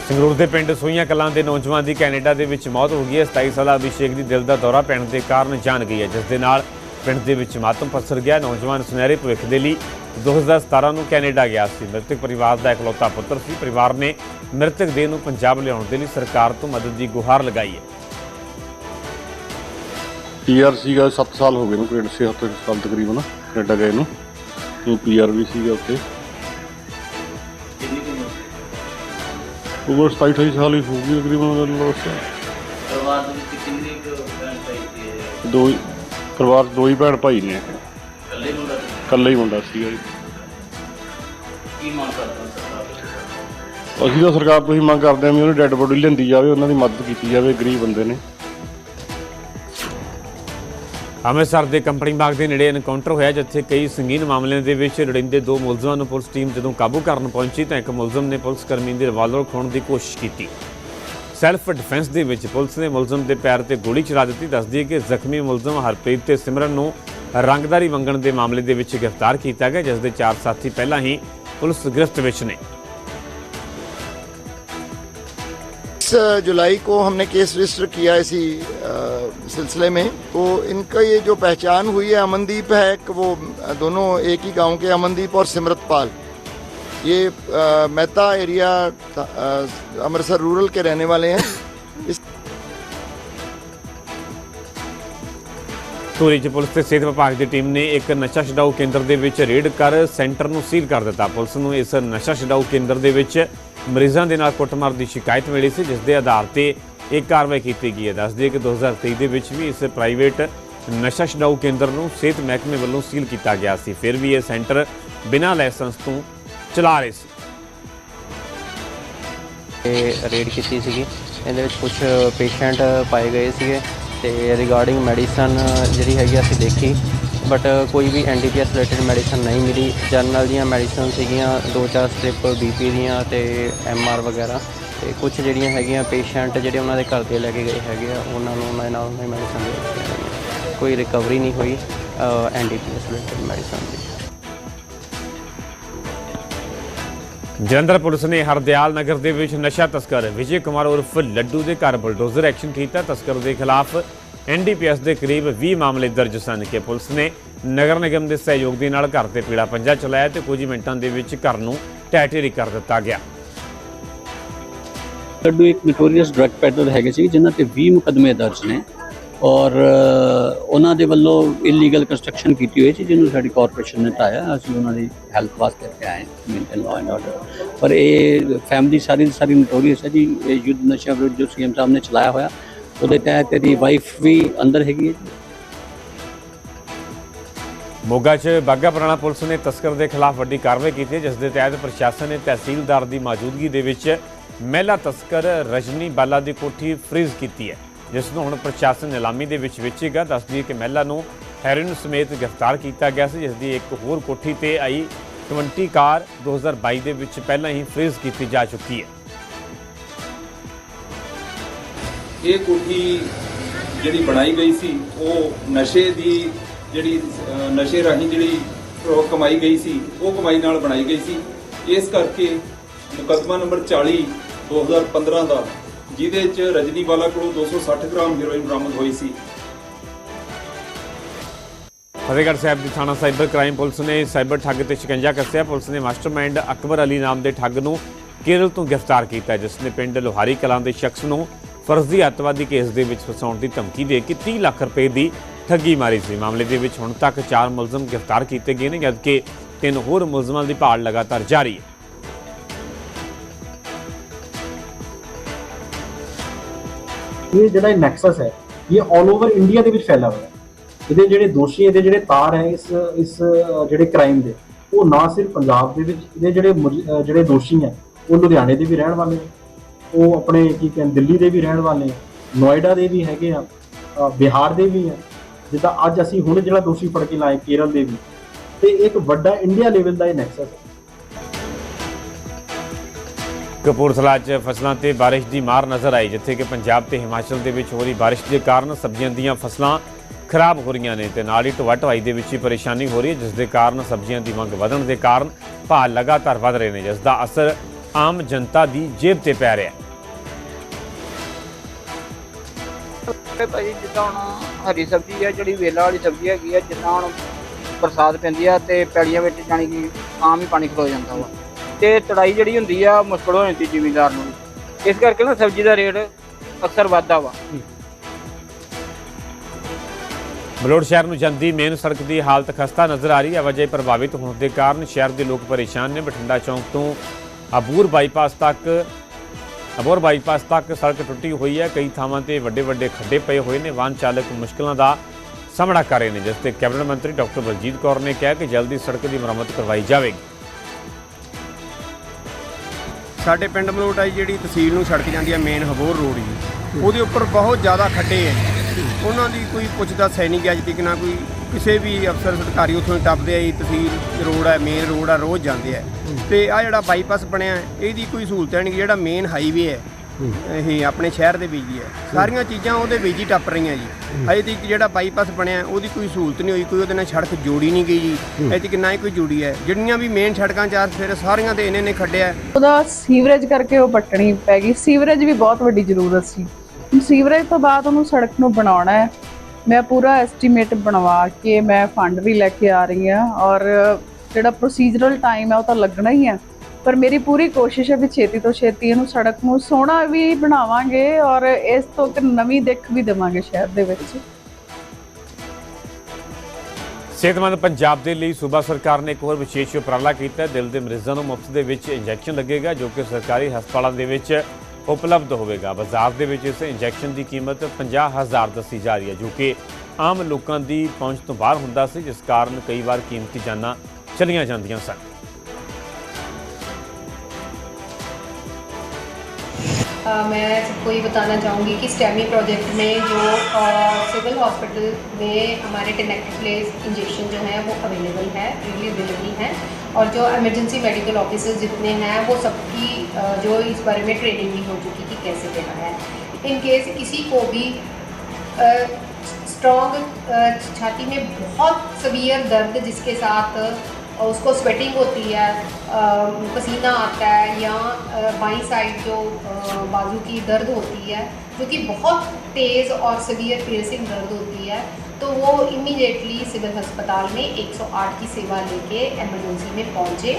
ਸੰਗਰੂਰ ਦੇ ਪਿੰਡ ਸੋਈਆਂ ਕਲਾਂ ਦੇ ਨੌਜਵਾਨ ਦੀ ਕੈਨੇਡਾ ਦੇ ਵਿੱਚ ਮੌਤ ਹੋ ਗਈ ਹੈ। 27 ਸਾਲਾ ਅਭਿਸ਼ੇਕ ਦੀ ਦਿਲ ਦਾ ਦੌਰਾ ਪੈਣ ਦੇ ਕਾਰਨ ਜਾਨ ਗਈ ਹੈ, ਜਿਸ ਦੇ ਨਾਲ ਪਿੰਡ ਦੇ ਵਿੱਚ ਮਾਤਮ ਪਸਰ ਗਿਆ। ਨੌਜਵਾਨ ਸੁਨਹਿਰੇ ਭਵਿੱਖ ਦੇ ਲਈ 2017 ਨੂੰ ਕੈਨੇਡਾ ਗਿਆ ਸੀ। ਮ੍ਰਿਤਕ ਪਰਿਵਾਰ ਦਾ ਇਕਲੌਤਾ ਪੁੱਤਰ ਸੀ। ਪਰਿਵਾਰ ਨੇ ਮ੍ਰਿਤਕ ਦੇਹ ਨੂੰ ਪੰਜਾਬ ਲਿਆਉਣ ਦੇ ਲਈ ਸਰਕਾਰ ਤੋਂ ਮਦਦ ਦੀ ਗੁਹਾਰ ਲਗਾਈ ਹੈ। ਪੀਆਰ ਸੀਗਾ 7 ਸਾਲ ਹੋ ਗਏ ਨੂੰ ਕੈਨੇਡਾ 76 ਸਾਲ ਤਕਰੀਬਨ ਕੈਨੇਡਾ ਗਏ ਨੂੰ। ਉਹ ਪੀਆਰ ਵੀ ਸੀਗਾ ਉੱਥੇ। ਉਮਰ 27 28 ਸਾਲ ਹੀ ਹੋ ਗਈ ਤਕਰੀਬਨ ਉਹਨਾਂ ਨੂੰ ਉਸ ਪਰਿਵਾਰ ਦੇ ਵਿੱਚ ਕਿੰਨੇ ਕੁ ਭੈਣ ਭਾਈ ਸੀ ਦੋ ਹੀ- ਪਰਿਵਾਰ ਦੋ ਹੀ ਭੈਣ ਭਾਈ ਨੇ। ਇਕੱਲਾ ਹੀ ਮੁੰਡਾ ਸੀਗਾ ਜੀ। ਕੀ ਮੰਗ ਕਰਦਾ ਸਰਕਾਰ ਅਸੀਂ ਤਾਂ ਸਰਕਾਰ ਤੋਂ ਹੀ ਮੰਗ ਕਰਦੇ ਹਾਂ ਵੀ ਉਹਨੂੰ ਡੈੱਡ ਬੋਡੀ ਲੈਂਦੀ ਜਾਵੇ ਉਹਨਾਂ ਦੀ ਮਦਦ ਕੀਤੀ ਜਾਵੇ ਗਰੀਬ ਬੰਦੇ ਨੇ। ਅੰਮ੍ਰਿਤਸਰ ਦੇ ਕੰਪਨੀ ਬਾਗ ਦੇ ਨੇੜੇ ਐਨਕਾਊਂਟਰ ਹੋਇਆ ਜਿੱਥੇ ਕਈ ਸੰਗੀਨ ਮਾਮਲਿਆਂ ਦੇ ਵਿੱਚ ਲੜਿੰਦੇ ਦੋ ਮੁਲਜ਼ਮਾਂ ਨੂੰ ਪੁਲਿਸ ਟੀਮ ਜਦੋਂ ਕਾਬੂ ਕਰਨ ਪਹੁੰਚੀ ਤਾਂ ਇੱਕ ਮੁਲਜ਼ਮ ਨੇ ਪੁਲਿਸ ਕਰਮੀ ਦੀ ਰਿਵਾਲਵਰ ਖੋਣ ਦੀ ਕੋਸ਼ਿਸ਼ ਕੀਤੀ। ਸੈਲਫ ਡਿਫੈਂਸ ਦੇ ਵਿੱਚ ਪੁਲਿਸ ਨੇ ਮੁਲਜ਼ਮ ਦੇ ਪੈਰ ਤੇ ਗੋਲੀ ਚਲਾ ਦਿੱਤੀ। ਦੱਸਦੀ ਹੈ ਕਿ ਜ਼ਖਮੀ ਮੁਲਜ਼ਮ ਹਰਪ੍ਰੀਤ ਤੇ ਸਿਮਰਨ ਨੂੰ ਰੰਗਦਾਰੀ ਮੰਗਣ ਦੇ ਮਾਮਲੇ ਦੇ ਵਿੱਚ ਗ੍ਰਿਫਤਾਰ ਕੀਤਾ ਗਿਆ ਜਿਸ ਦੇ ਚਾਰ ਸਾਥੀ ਪਹਿਲਾਂ ਹੀ ਪੁਲਿਸ ਗ੍ਰਿਫਤ ਵਿੱਚ ਨੇ जुलाई को हमने केस रजिस्टर किया इसी अ, सिलसिले में तो इनका ये जो पहचान हुई है अमनदीप है कि वो दोनों एक ही गांव के अमनदीप और सिमरतपाल ये अ, मेहता एरिया था- अ, अमृतसर रूरल के रहने वाले हैं ਧੂਰੀ ਚ ਪੁਲਿਸ ਤੇ ਸਿਹਤ ਵਿਭਾਗ ਦੀ ਟੀਮ ਨੇ ਇੱਕ ਨਸ਼ਾ ਛਡਾਊ ਕੇਂਦਰ ਦੇ ਵਿੱਚ ਰੇਡ ਕਰ ਸੈਂਟਰ ਨੂੰ ਸੀਲ ਕਰ ਦਿੱਤਾ। ਪੁਲਿਸ ਨੂੰ ਇਸ ਨਸ਼ਾ ਛਡਾਊ ਕੇਂਦਰ ਦੇ ਵਿੱਚ ਮਰੀਜ਼ਾਂ ਦੇ ਨਾਲ ਕੁੱਟਮਾਰ ਦੀ ਸ਼ਿਕਾਇਤ ਮਿਲੀ ਸੀ, ਜਿਸ ਦੇ ਆਧਾਰ ਤੇ ਇਹ ਕਾਰਵਾਈ ਕੀਤੀ ਗਈ ਹੈ। ਦੱਸਦੀ ਹੈ ਕਿ 2023 ਦੇ ਵਿੱਚ ਵੀ ਇਸ ਪ੍ਰਾਈਵੇਟ ਨਸ਼ਾ ਛਡਾਊ ਕੇਂਦਰ ਨੂੰ ਸਿਹਤ ਮਹਿਕਮੇ ਵੱਲੋਂ ਸੀਲ ਕੀਤਾ ਗਿਆ ਸੀ। ਫਿਰ ਵੀ ਇਹ ਸੈਂਟਰ ਬਿਨਾਂ ਲਾਇਸੈਂਸ ਤੋਂ ਚਲਾ ਰਹੇ ਸੀ। ਇਹ ਰੇਡ ਕੀਤੀ ਸੀਗੀ। ਇਹਦੇ ਵਿੱਚ ਕੁਝ ਪੇਸ਼ੈਂਟ ਪਾਏ ਗਏ ਸੀਗੇ। ਤੇ ਰਿਗਾਰਡਿੰਗ ਮੈਡੀਸਨ ਜਿਹੜੀ ਹੈਗੀ ਅਸੀਂ ਦੇਖੀ ਬਟ ਕੋਈ ਵੀ ਐਨਡੀਪੀਐਸ ਰਿਲੇਟਡ ਮੈਡੀਸਨ ਨਹੀਂ ਮਿਲੀ। ਜਨਰਲ ਦੀਆਂ ਮੈਡੀਸਨ ਸੀਗੀਆਂ, ਦੋ ਚਾਰ ਸਟ੍ਰਿਪ ਬੀਪੀ ਦੀਆਂ ਤੇ ਐਮਆਰ ਵਗੈਰਾ। ਤੇ ਕੁਝ ਜਿਹੜੀਆਂ ਹੈਗੀਆਂ ਪੇਸ਼ੈਂਟ ਜਿਹੜੇ ਉਹਨਾਂ ਦੇ ਘਰ ਦੇ ਲੈ ਕੇ ਗਏ ਹੈਗੇ ਆ, ਉਹਨਾਂ ਨੂੰ ਉਹਨਾਂ ਦੇ ਨਾਲ ਉਹਨਾਂ ਮੈਡੀਸਨ ਕੋਈ ਰਿਕਵਰੀ ਨਹੀਂ ਹੋਈ ਐਨਡੀਪੀਐਸ ਰਿਲੇਟਡ ਮੈਡੀਸਨ ਦੀ। ਜਲੰਧਰ ਪੁਲਿਸ ਨੇ ਹਰਦਿਆਲ ਨਗਰ ਦੇ ਵਿੱਚ ਨਸ਼ਾ ਤਸਕਰ ਵਿਜੇ ਕੁਮਾਰ ਉਰਫ ਲੱਡੂ ਦੇ ਘਰ ਬਲਡੋਜ਼ਰ ਐਕਸ਼ਨ ਕੀਤਾ। ਤਸਕਰ ਦੇ ਖਿਲਾਫ ਐਨਡੀਪੀਐਸ ਦੇ ਕਰੀਬ 20 ਮਾਮਲੇ ਦਰਜ ਸਨ ਕਿ ਪੁਲਿਸ ਨੇ ਨਗਰ ਨਿਗਮ ਦੇ ਸਹਿਯੋਗ ਦੇ ਨਾਲ ਘਰ ਤੇ ਪੀੜਾ ਪੰਜਾ ਚਲਾਇਆ ਤੇ ਕੁਝ ਮਿੰਟਾਂ ਦੇ ਵਿੱਚ ਘਰ ਨੂੰ ਟੈਟੇਰੀ ਕਰ ਦਿੱਤਾ ਗਿਆ। ਲੱਡੂ ਇੱਕ ਨੋਟੋਰੀਅਸ ਡਰੱਗ ਪੈਡਲਰ ਹੈਗੇ ਸੀ, ਜਿਨ੍ਹਾਂ ਤੇ 20 ਮੁਕਦਮੇ ਦਰਜ ਨੇ। ਔਰ ਉਹਨਾਂ ਦੇ ਵੱਲੋਂ ਇਲੀਗਲ ਕੰਸਟਰਕਸ਼ਨ ਕੀਤੀ ਹੋਈ ਸੀ, ਜਿਹਨੂੰ ਸਾਡੀ ਕਾਰਪੋਰੇਸ਼ਨ ਨੇ ਟਾਇਆ ਅਸੀਂ ਉਹਨਾਂ ਦੀ ਹੈਲਪ ਵਾਸਤੇ ਇੱਥੇ ਆਏ ਮੇਨਟੇਨ ਲਾਅ ਐਂਡ ਆਰਡਰ ਪਰ ਇਹ ਫੈਮਿਲੀ ਸਾਰੀ ਦੀ ਸਾਰੀ ਨੋਟੋਰੀਅਸ ਹੈ ਜੀ। ਇਹ ਯੁੱਧ ਨਸ਼ਾ ਵਿਰੁੱਧ ਜੋ ਸੀਐਮ ਸਾਹਿਬ ਨੇ ਚਲਾਇਆ ਹੋਇਆ, ਉਹਦੇ ਤਹਿਤ ਇਹਦੀ ਵਾਈਫ ਵੀ ਅੰਦਰ ਹੈਗੀ ਹੈ ਮੋਗਾ 'ਚ ਬਾਗਾ ਪੁਰਾਣਾ ਪੁਲਿਸ ਨੇ ਤਸਕਰ ਦੇ ਖਿਲਾਫ ਵੱਡੀ ਕਾਰਵਾਈ ਕੀਤੀ, ਜਿਸ ਦੇ ਤਹਿਤ ਪ੍ਰਸ਼ਾਸਨ ਨੇ ਤਹਿਸੀਲਦਾਰ ਦੀ ਮੌਜੂਦਗੀ ਦੇ ਵਿੱਚ ਮਹਿਲਾ ਤਸਕਰ ਰਜਨੀ ਬਾਲਾ ਦੀ ਕੋਠੀ ਫ੍ਰੀਜ਼ ਕੀਤੀ ਹੈ। ਜਿਸ ਨੂੰ ਹੁਣ ਪ੍ਰਸ਼ਾਸਨ ਨਿਲਾਮੀ ਦੇ ਵਿੱਚ ਵੇਚੇਗਾ, ਦੱਸਦੀ ਹੈ ਕਿ ਮਹਿਲਾ ਨੂੰ ਹੈਰੋਇਨ ਸਮੇਤ ਗ੍ਰਿਫਤਾਰ ਕੀਤਾ ਗਿਆ ਸੀ ਜਿਸ ਦੀ ਇੱਕ ਹੋਰ ਕੋਠੀ ਤੇ ਆਈ 20 ਕਾਰ 2022 ਦੇ ਵਿੱਚ ਪਹਿਲਾਂ ਹੀ ਫ੍ਰੀਜ਼ ਕੀਤੀ ਜਾ ਚੁੱਕੀ ਹੈ। ਇਹ ਕੋਠੀ ਜਿਹੜੀ ਬਣਾਈ ਗਈ ਸੀ, ਉਹ ਨਸ਼ੇ ਦੀ ਜਿਹੜੀ ਨਸ਼ੇ ਰਾਹੀਂ ਜਿਹੜੀ ਕਮਾਈ ਗਈ ਸੀ, ਉਹ ਕਮਾਈ ਨਾਲ ਬਣਾਈ ਗਈ ਸੀ। ਇਸ ਕਰਕੇ ਮੁਕੱਦਮਾ ਨੰਬਰ 40 2015 ਦਾ ਜਿਹਦੇ ਚ ਰਜਨੀਵਾਲਾ ਕੋਲੋਂ 260 ਗ੍ਰਾਮ ਹੈਰੋਇਨ ਬਰਾਮਦ ਹੋਈ ਸੀ। ਫਤਿਹਗੜ੍ਹ ਸਾਹਿਬ ਦੀ ਥਾਣਾ ਸਾਈਬਰ ਕ੍ਰਾਈਮ ਪੁਲਿਸ ਨੇ ਸਾਈਬਰ ਠੱਗ ਤੇ ਸ਼ਿਕੰਜਾ ਕੱਸਿਆ। ਪੁਲਿਸ ਨੇ ਮਾਸਟਰਮਾਈਂਡ ਅਕਬਰ ਅਲੀ ਨਾਮ ਦੇ ਠੱਗ ਨੂੰ ਕੇਰਲ ਤੋਂ ਗ੍ਰਿਫਤਾਰ ਕੀਤਾ, ਜਿਸ ਨੇ ਪਿੰਡ ਲੋਹਾਰੀ ਕਲਾਂ ਦੇ ਸ਼ਖਸ ਨੂੰ ਫਰਜ਼ੀ ਅੱਤਵਾਦੀ ਕੇਸ ਦੇ ਵਿੱਚ ਫਸਾਉਣ ਦੀ ਧਮਕੀ ਦੇ ਕੇ 30 ਲੱਖ ਰੁਪਏ ਦੀ ਠੱਗੀ ਮਾਰੀ ਸੀ। ਮਾਮਲੇ ਦੇ ਵਿੱਚ ਹੁਣ ਤੱਕ 4 ਮੁਲਜ਼ਮ ਗ੍ਰਿਫਤਾਰ ਕੀਤੇ ਗਏ ਨੇ, ਜਦਕਿ ਤਿੰਨ ਹੋਰ ਮੁਲਜ਼ਮਾਂ ਦੀ ਭਾਲ ਲਗਾਤਾਰ ਜਾਰੀ ਹੈ। ਇਹ ਜਿਹੜਾ ਨੈਕਸਸ ਹੈ, ਇਹ 올 ਓਵਰ ਇੰਡੀਆ ਦੇ ਵਿੱਚ ਫੈਲਾ ਹੋਇਆ ਹੈ। ਇਹਦੇ ਜਿਹੜੇ ਦੋਸ਼ੀ, ਇਹਦੇ ਜਿਹੜੇ ਤਾਰ ਹੈ ਇਸ ਇਸ ਜਿਹੜੇ ਕ੍ਰਾਈਮ ਦੇ, ਉਹ ਨਾ ਸਿਰਫ ਪੰਜਾਬ ਦੇ ਵਿੱਚ, ਇਹਦੇ ਜਿਹੜੇ ਜਿਹੜੇ ਦੋਸ਼ੀ ਹੈ, ਉਹ ਲੁਧਿਆਣੇ ਦੇ ਵੀ ਰਹਿਣ ਵਾਲੇ ਹੈ ਉਹ ਆਪਣੇ ਕੀ ਕਹਿੰਦੇ ਦਿੱਲੀ ਦੇ ਵੀ ਰਹਿਣ ਵਾਲੇ ਹੈ ਨੋਇਡਾ ਦੇ ਵੀ ਹੈਗੇ ਆ ਬਿਹਾਰ ਦੇ ਵੀ ਹੈ ਜਿੱਦਾਂ ਅੱਜ ਅਸੀਂ ਹੁਣ ਜਿਹੜਾ ਦੋਸ਼ੀ ਫੜ ਕੇ ਲਾਏ, ਕੇਰਲ ਦੇ ਵੀ। ਤੇ ਇੱਕ ਵੱਡਾ ਇੰਡੀਆ ਲੈਵਲ ਦਾ ਇਹ ਨੈਕਸਸ ਹੈ। ਕਪੂਰਥਲਾ 'ਚ ਫਸਲਾਂ ਤੇ ਬਾਰਿਸ਼ ਦੀ ਮਾਰ ਨਜ਼ਰ ਆਈ, ਜਿੱਥੇ ਕਿ ਪੰਜਾਬ ਤੇ ਹਿਮਾਚਲ ਦੇ ਵਿੱਚ ਹੋ ਰਹੀ ਬਾਰਿਸ਼ ਦੇ ਕਾਰਨ ਸਬਜ਼ੀਆਂ ਦੀਆਂ ਫਸਲਾਂ ਖਰਾਬ ਹੋ ਰਹੀਆਂ ਨੇ ਤੇ ਨਾਲ ਹੀ ਢੋਆ ਢਵਾਈ ਦੇ ਵਿੱਚ ਹੀ ਪਰੇਸ਼ਾਨੀ ਹੋ ਰਹੀ ਹੈ, ਜਿਸ ਦੇ ਕਾਰਨ ਸਬਜ਼ੀਆਂ ਦੀ ਮੰਗ ਵਧਣ ਦੇ ਕਾਰਨ ਭਾਅ ਲਗਾਤਾਰ ਵਧ ਰਹੇ ਨੇ, ਜਿਸ ਦਾ ਅਸਰ ਆਮ ਜਨਤਾ ਦੀ ਜੇਬ ਤੇ ਪੈ ਰਿਹਾ ਹੈ। ਤੇ ਭਾਈ ਜਿੱਦਾਂ ਹੁਣ ਹਰੀ ਸਬਜ਼ੀ ਹੈ ਜਿਹੜੀ ਵੇਲਾ ਵਾਲੀ ਸਬਜ਼ੀ ਹੈਗੀ ਹੈ ਜਿੱਦਾਂ ਹੁਣ ਬਰਸਾਤ ਪੈਂਦੀ ਆ ਤੇ ਪੈਲੀਆਂ ਵਿੱਚ ਜਾਣੀ ਕਿ ਆਮ ਹੀ ਪਾਣੀ ਖਲੋ ਜਾਂਦਾ ਵਾ। ਤੇ ਤੜਾਈ ਜਿਹੜੀ ਹੁੰਦੀ ਆ ਮੁਸ਼ਕਲ ਹੋ ਜਾਂਦੀ ਜ਼ਿਮੀਂਦਾਰ ਨੂੰ ਇਸ ਕਰਕੇ ਨਾ ਸਬਜ਼ੀ ਦਾ ਰੇਟ ਅਕਸਰ ਵੱਧਦਾ ਵਾ। ਬਲੋੜ ਸ਼ਹਿਰ ਨੂੰ ਜਾਂਦੀ ਮੇਨ ਸੜਕ ਦੀ ਹਾਲਤ ਖਸਤਾ ਨਜ਼ਰ ਆ ਰਹੀ ਹੈ। ਆਵਾਜਾਈ ਪ੍ਰਭਾਵਿਤ ਹੋਣ ਦੇ ਕਾਰਨ ਸ਼ਹਿਰ ਦੇ ਲੋਕ ਪਰੇਸ਼ਾਨ ਨੇ। ਬਠਿੰਡਾ ਚੌਂਕ ਤੋਂ ਅਬੂਰ ਬਾਈਪਾਸ ਤੱਕ, ਅਬੂਰ ਬਾਈਪਾਸ ਤੱਕ ਸੜਕ ਟੁੱਟੀ ਹੋਈ ਹੈ। ਕਈ ਥਾਵਾਂ ਤੇ ਵੱਡੇ ਵੱਡੇ ਖੱਡੇ ਪਏ ਹੋਏ ਨੇ। ਵਾਹਨ ਚਾਲਕ ਮੁਸ਼ਕਲਾਂ ਦਾ ਸਾਹਮਣਾ ਕਰ ਰਹੇ ਨੇ, ਜਿਸ ਤੇ ਕੈਬਨਿਟ ਮੰਤਰੀ ਡਾਕਟਰ ਬਲਜੀਤ ਕੌਰ ਨੇ ਕਿਹਾ ਕਿ ਜਲਦੀ ਸੜਕ ਦੀ ਮੁਰੰਮਤ ਕਰਵਾਈ ਜਾਵੇਗੀ। ਸਾਡੇ ਪਿੰਡ ਮਲੋਟ ਆ ਜੀ ਜਿਹੜੀ ਤਹਿਸੀਲ ਨੂੰ ਸੜਕ ਜਾਂਦੀ ਹੈ ਮੇਨ ਹਬੋਰ ਰੋਡ ਜੀ, ਉਹਦੇ ਉੱਪਰ ਬਹੁਤ ਜ਼ਿਆਦਾ ਖੱਡੇ ਹੈ। ਉਹਨਾਂ ਦੀ ਕੋਈ ਪੁੱਛਦਾ ਹੈ ਨਹੀਂ ਕਿ ਅੱਜ ਤੱਕ, ਨਾ ਕੋਈ ਕਿਸੇ ਵੀ ਅਫਸਰ ਸਰਕਾਰੀ ਉੱਥੋਂ ਹੀ ਟੱਪਦੇ ਆ ਜੀ ਤਹਿਸੀਲ ਰੋਡ ਹੈ ਮੇਨ ਰੋਡ ਆ ਰੋਜ਼ ਜਾਂਦੇ ਆ। ਤੇ ਆ ਜਿਹੜਾ ਬਾਈਪਾਸ ਬਣਿਆ ਇਹਦੀ ਕੋਈ ਸਹੂਲਤ ਹੈ ਨਹੀਂ ਜਿਹੜਾ ਮੇਨ ਹਾਈਵੇ ਹੈ ਇਹ ਆਪਣੇ ਸ਼ਹਿਰ ਦੇ ਵਿੱਚ ਹੀ। ਹੈ ਸਾਰੀਆਂ ਚੀਜ਼ਾਂ ਉਹਦੇ ਵਿੱਚ ਹੀ ਟੱਪ ਰਹੀਆਂ ਜੀ। ਅਜੇ ਤੱਕ ਜਿਹੜਾ ਬਾਈਪਾਸ ਬਣਿਆ ਉਹਦੀ ਕੋਈ ਸਹੂਲਤ ਨਹੀਂ ਹੋਈ ਕੋਈ ਉਹਦੇ ਨਾਲ ਸੜਕ ਜੋੜੀ ਨਹੀਂ ਗਈ ਜੀ। ਅਜੇ ਤੱਕ ਨਾ ਹੀ ਕੋਈ ਜੋੜੀ ਹੈ। ਜਿਹੜੀਆਂ ਵੀ ਮੇਨ ਸੜਕਾਂ ਚਾਰ ਫਿਰ ਸਾਰੀਆਂ ਤੇ ਇਹਨੇ ਨੇ ਖੱਡਿਆ ਉਹਦਾ ਸੀਵਰੇਜ ਕਰਕੇ ਉਹ ਪੱਟਣੀ ਪੈ ਗਈ। ਸੀਵਰੇਜ ਵੀ ਬਹੁਤ ਵੱਡੀ ਜ਼ਰੂਰਤ ਸੀ। ਸੀਵਰੇਜ ਤੋਂ ਬਾਅਦ ਉਹਨੂੰ ਸੜਕ ਨੂੰ ਬਣਾਉਣਾ ਹੈ। ਮੈਂ ਪੂਰਾ ਐਸਟੀਮੇਟ ਬਣਵਾ ਕੇ ਮੈਂ ਫੰਡ ਵੀ ਲੈ ਕੇ ਆ ਰਹੀ ਹਾਂ। ਔਰ ਜਿਹੜਾ ਪ੍ਰੋਸੀਜਰਲ ਟਾਈਮ ਹੈ ਉਹ ਤਾਂ ਲੱਗਣਾ ਹੀ ਹੈ। ਪਰ ਮੇਰੀ ਪੂਰੀ ਕੋਸ਼ਿਸ਼ ਹੈ ਵੀ ਛੇਤੀ ਤੋਂ ਛੇਤੀ ਇਹਨੂੰ ਸੜਕ ਨੂੰ ਸੋਹਣਾ ਵੀ ਬਣਾਵਾਂਗੇ ਔਰ ਇਸ ਤੋਂ ਇੱਕ ਨਵੀਂ ਦਿੱਖ ਵੀ ਦੇਵਾਂਗੇ ਸ਼ਹਿਰ ਦੇ ਵਿੱਚ। ਸਿਹਤਮੰਦ ਪੰਜਾਬ ਦੇ ਲਈ ਸੂਬਾ ਸਰਕਾਰ ਨੇ ਇੱਕ ਹੋਰ ਵਿਸ਼ੇਸ਼ ਉਪਰਾਲਾ ਕੀਤਾ ਦਿਲ ਦੇ ਮਰੀਜ਼ਾਂ ਨੂੰ ਮੁਫਤ ਦੇ ਵਿੱਚ ਇੰਜੈਕਸ਼ਨ ਲੱਗੇਗਾ, ਜੋ ਕਿ ਸਰਕਾਰੀ ਹਸਪਤਾਲਾਂ ਦੇ ਵਿੱਚ ਉਪਲਬਧ ਹੋਵੇਗਾ। ਬਾਜ਼ਾਰ ਦੇ ਵਿੱਚ ਇਸ ਇੰਜੈਕਸ਼ਨ ਦੀ ਕੀਮਤ 50000 ਦੱਸੀ ਜਾ ਰਹੀ ਹੈ, ਜੋ ਕਿ ਆਮ ਲੋਕਾਂ ਦੀ ਪਹੁੰਚ ਤੋਂ ਬਾਹਰ ਹੁੰਦਾ ਸੀ, ਜਿਸ ਕਾਰਨ ਕਈ ਵਾਰ ਕੀਮਤੀ ਜਾਨਾਂ ਚਲੀਆਂ ਜਾਂਦੀਆਂ ਸਨ। अ, मैं सबको ये बताना चाहूँगी कि स्टेमी प्रोजेक्ट में जो सिविल हॉस्पिटल में हमारे कनेक्ट प्लेस इंजेक्शन जो है वो अवेलेबल है फ्रीली अवेलेबल है। और जो इमरजेंसी मेडिकल ऑफिसर्स जितने हैं वो सबकी जो इस बारे में ट्रेनिंग भी हो चुकी कि कैसे देना है। इन केस किसी को भी स्ट्रॉन्ग छाती में बहुत सवियर दर्द जिसके साथ अ, उसको स्वेटिंग होती है अ, पसीना आता है या अ, बाईं साइड जो अ, बाजू की दर्द होती है जो कि बहुत तेज़ और सवियर piercing दर्द होती है तो वो इमीडिएटली सिविल अस्पताल में 108 की सेवा लेके इमरजेंसी में पहुंचे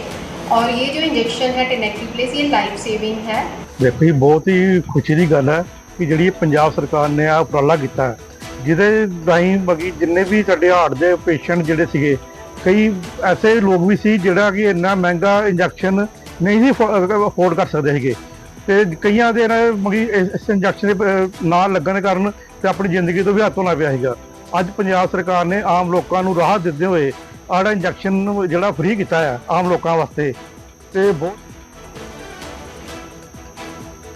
और ये जो इंजेक्शन है टेनेक्टिव प्लेस ये लाइफ सेविंग है ਦੇਖੋ ਜੀ ਬਹੁਤ ਹੀ ਖੁਸ਼ੀ ਦੀ ਗੱਲ ਹੈ ਕਿ ਜਿਹੜੀ ਪੰਜਾਬ ਸਰਕਾਰ ਨੇ ਆ ਉਪਰਾਲਾ ਕੀਤਾ ਹੈ ਜਿਹਦੇ ਰਾਹੀਂ ਮਗੀ ਜਿੰਨੇ ਵੀ ਸਾਡੇ ਹਾਰਟ ਦੇ ਪੇਸ਼ੈਂਟ ਜਿਹੜੇ ਸੀਗੇ ਕਈ ਐਸੇ ਲੋਕ ਵੀ ਸੀ ਜਿਹੜਾ ਕਿ ਇੰਨਾ ਮਹਿੰਗਾ ਇੰਜੈਕਸ਼ਨ ਨਹੀਂ ਸੀ ਅਫੋਰਡ ਕਰ ਸਕਦੇ ਸੀਗੇ। ਤੇ ਕਈਆਂ ਦੇ ਨਾ ਮਗੀ ਇਸ ਇੰਜੈਕਸ਼ਨ ਦੇ ਅਹ, ਨਾ ਲੱਗਣ ਕਾਰਨ ਤੇ ਆਪਣੀ ਜ਼ਿੰਦਗੀ ਤੋਂ ਵੀ ਹੱਥ ਧੋਣਾ ਪਿਆ ਸੀਗਾ। ਅੱਜ ਪੰਜਾਬ ਸਰਕਾਰ ਨੇ ਆਮ ਲੋਕਾਂ ਨੂੰ ਰਾਹਤ ਦਿੰਦੇ ਹੋਏ ਆੜਾ ਇੰਜੈਕਸ਼ਨ ਜਿਹੜਾ ਫ੍ਰੀ ਕੀਤਾ ਹੈ ਆਮ ਲੋਕਾਂ ਵਾਸਤੇ। ਤੇ ਬਹੁਤ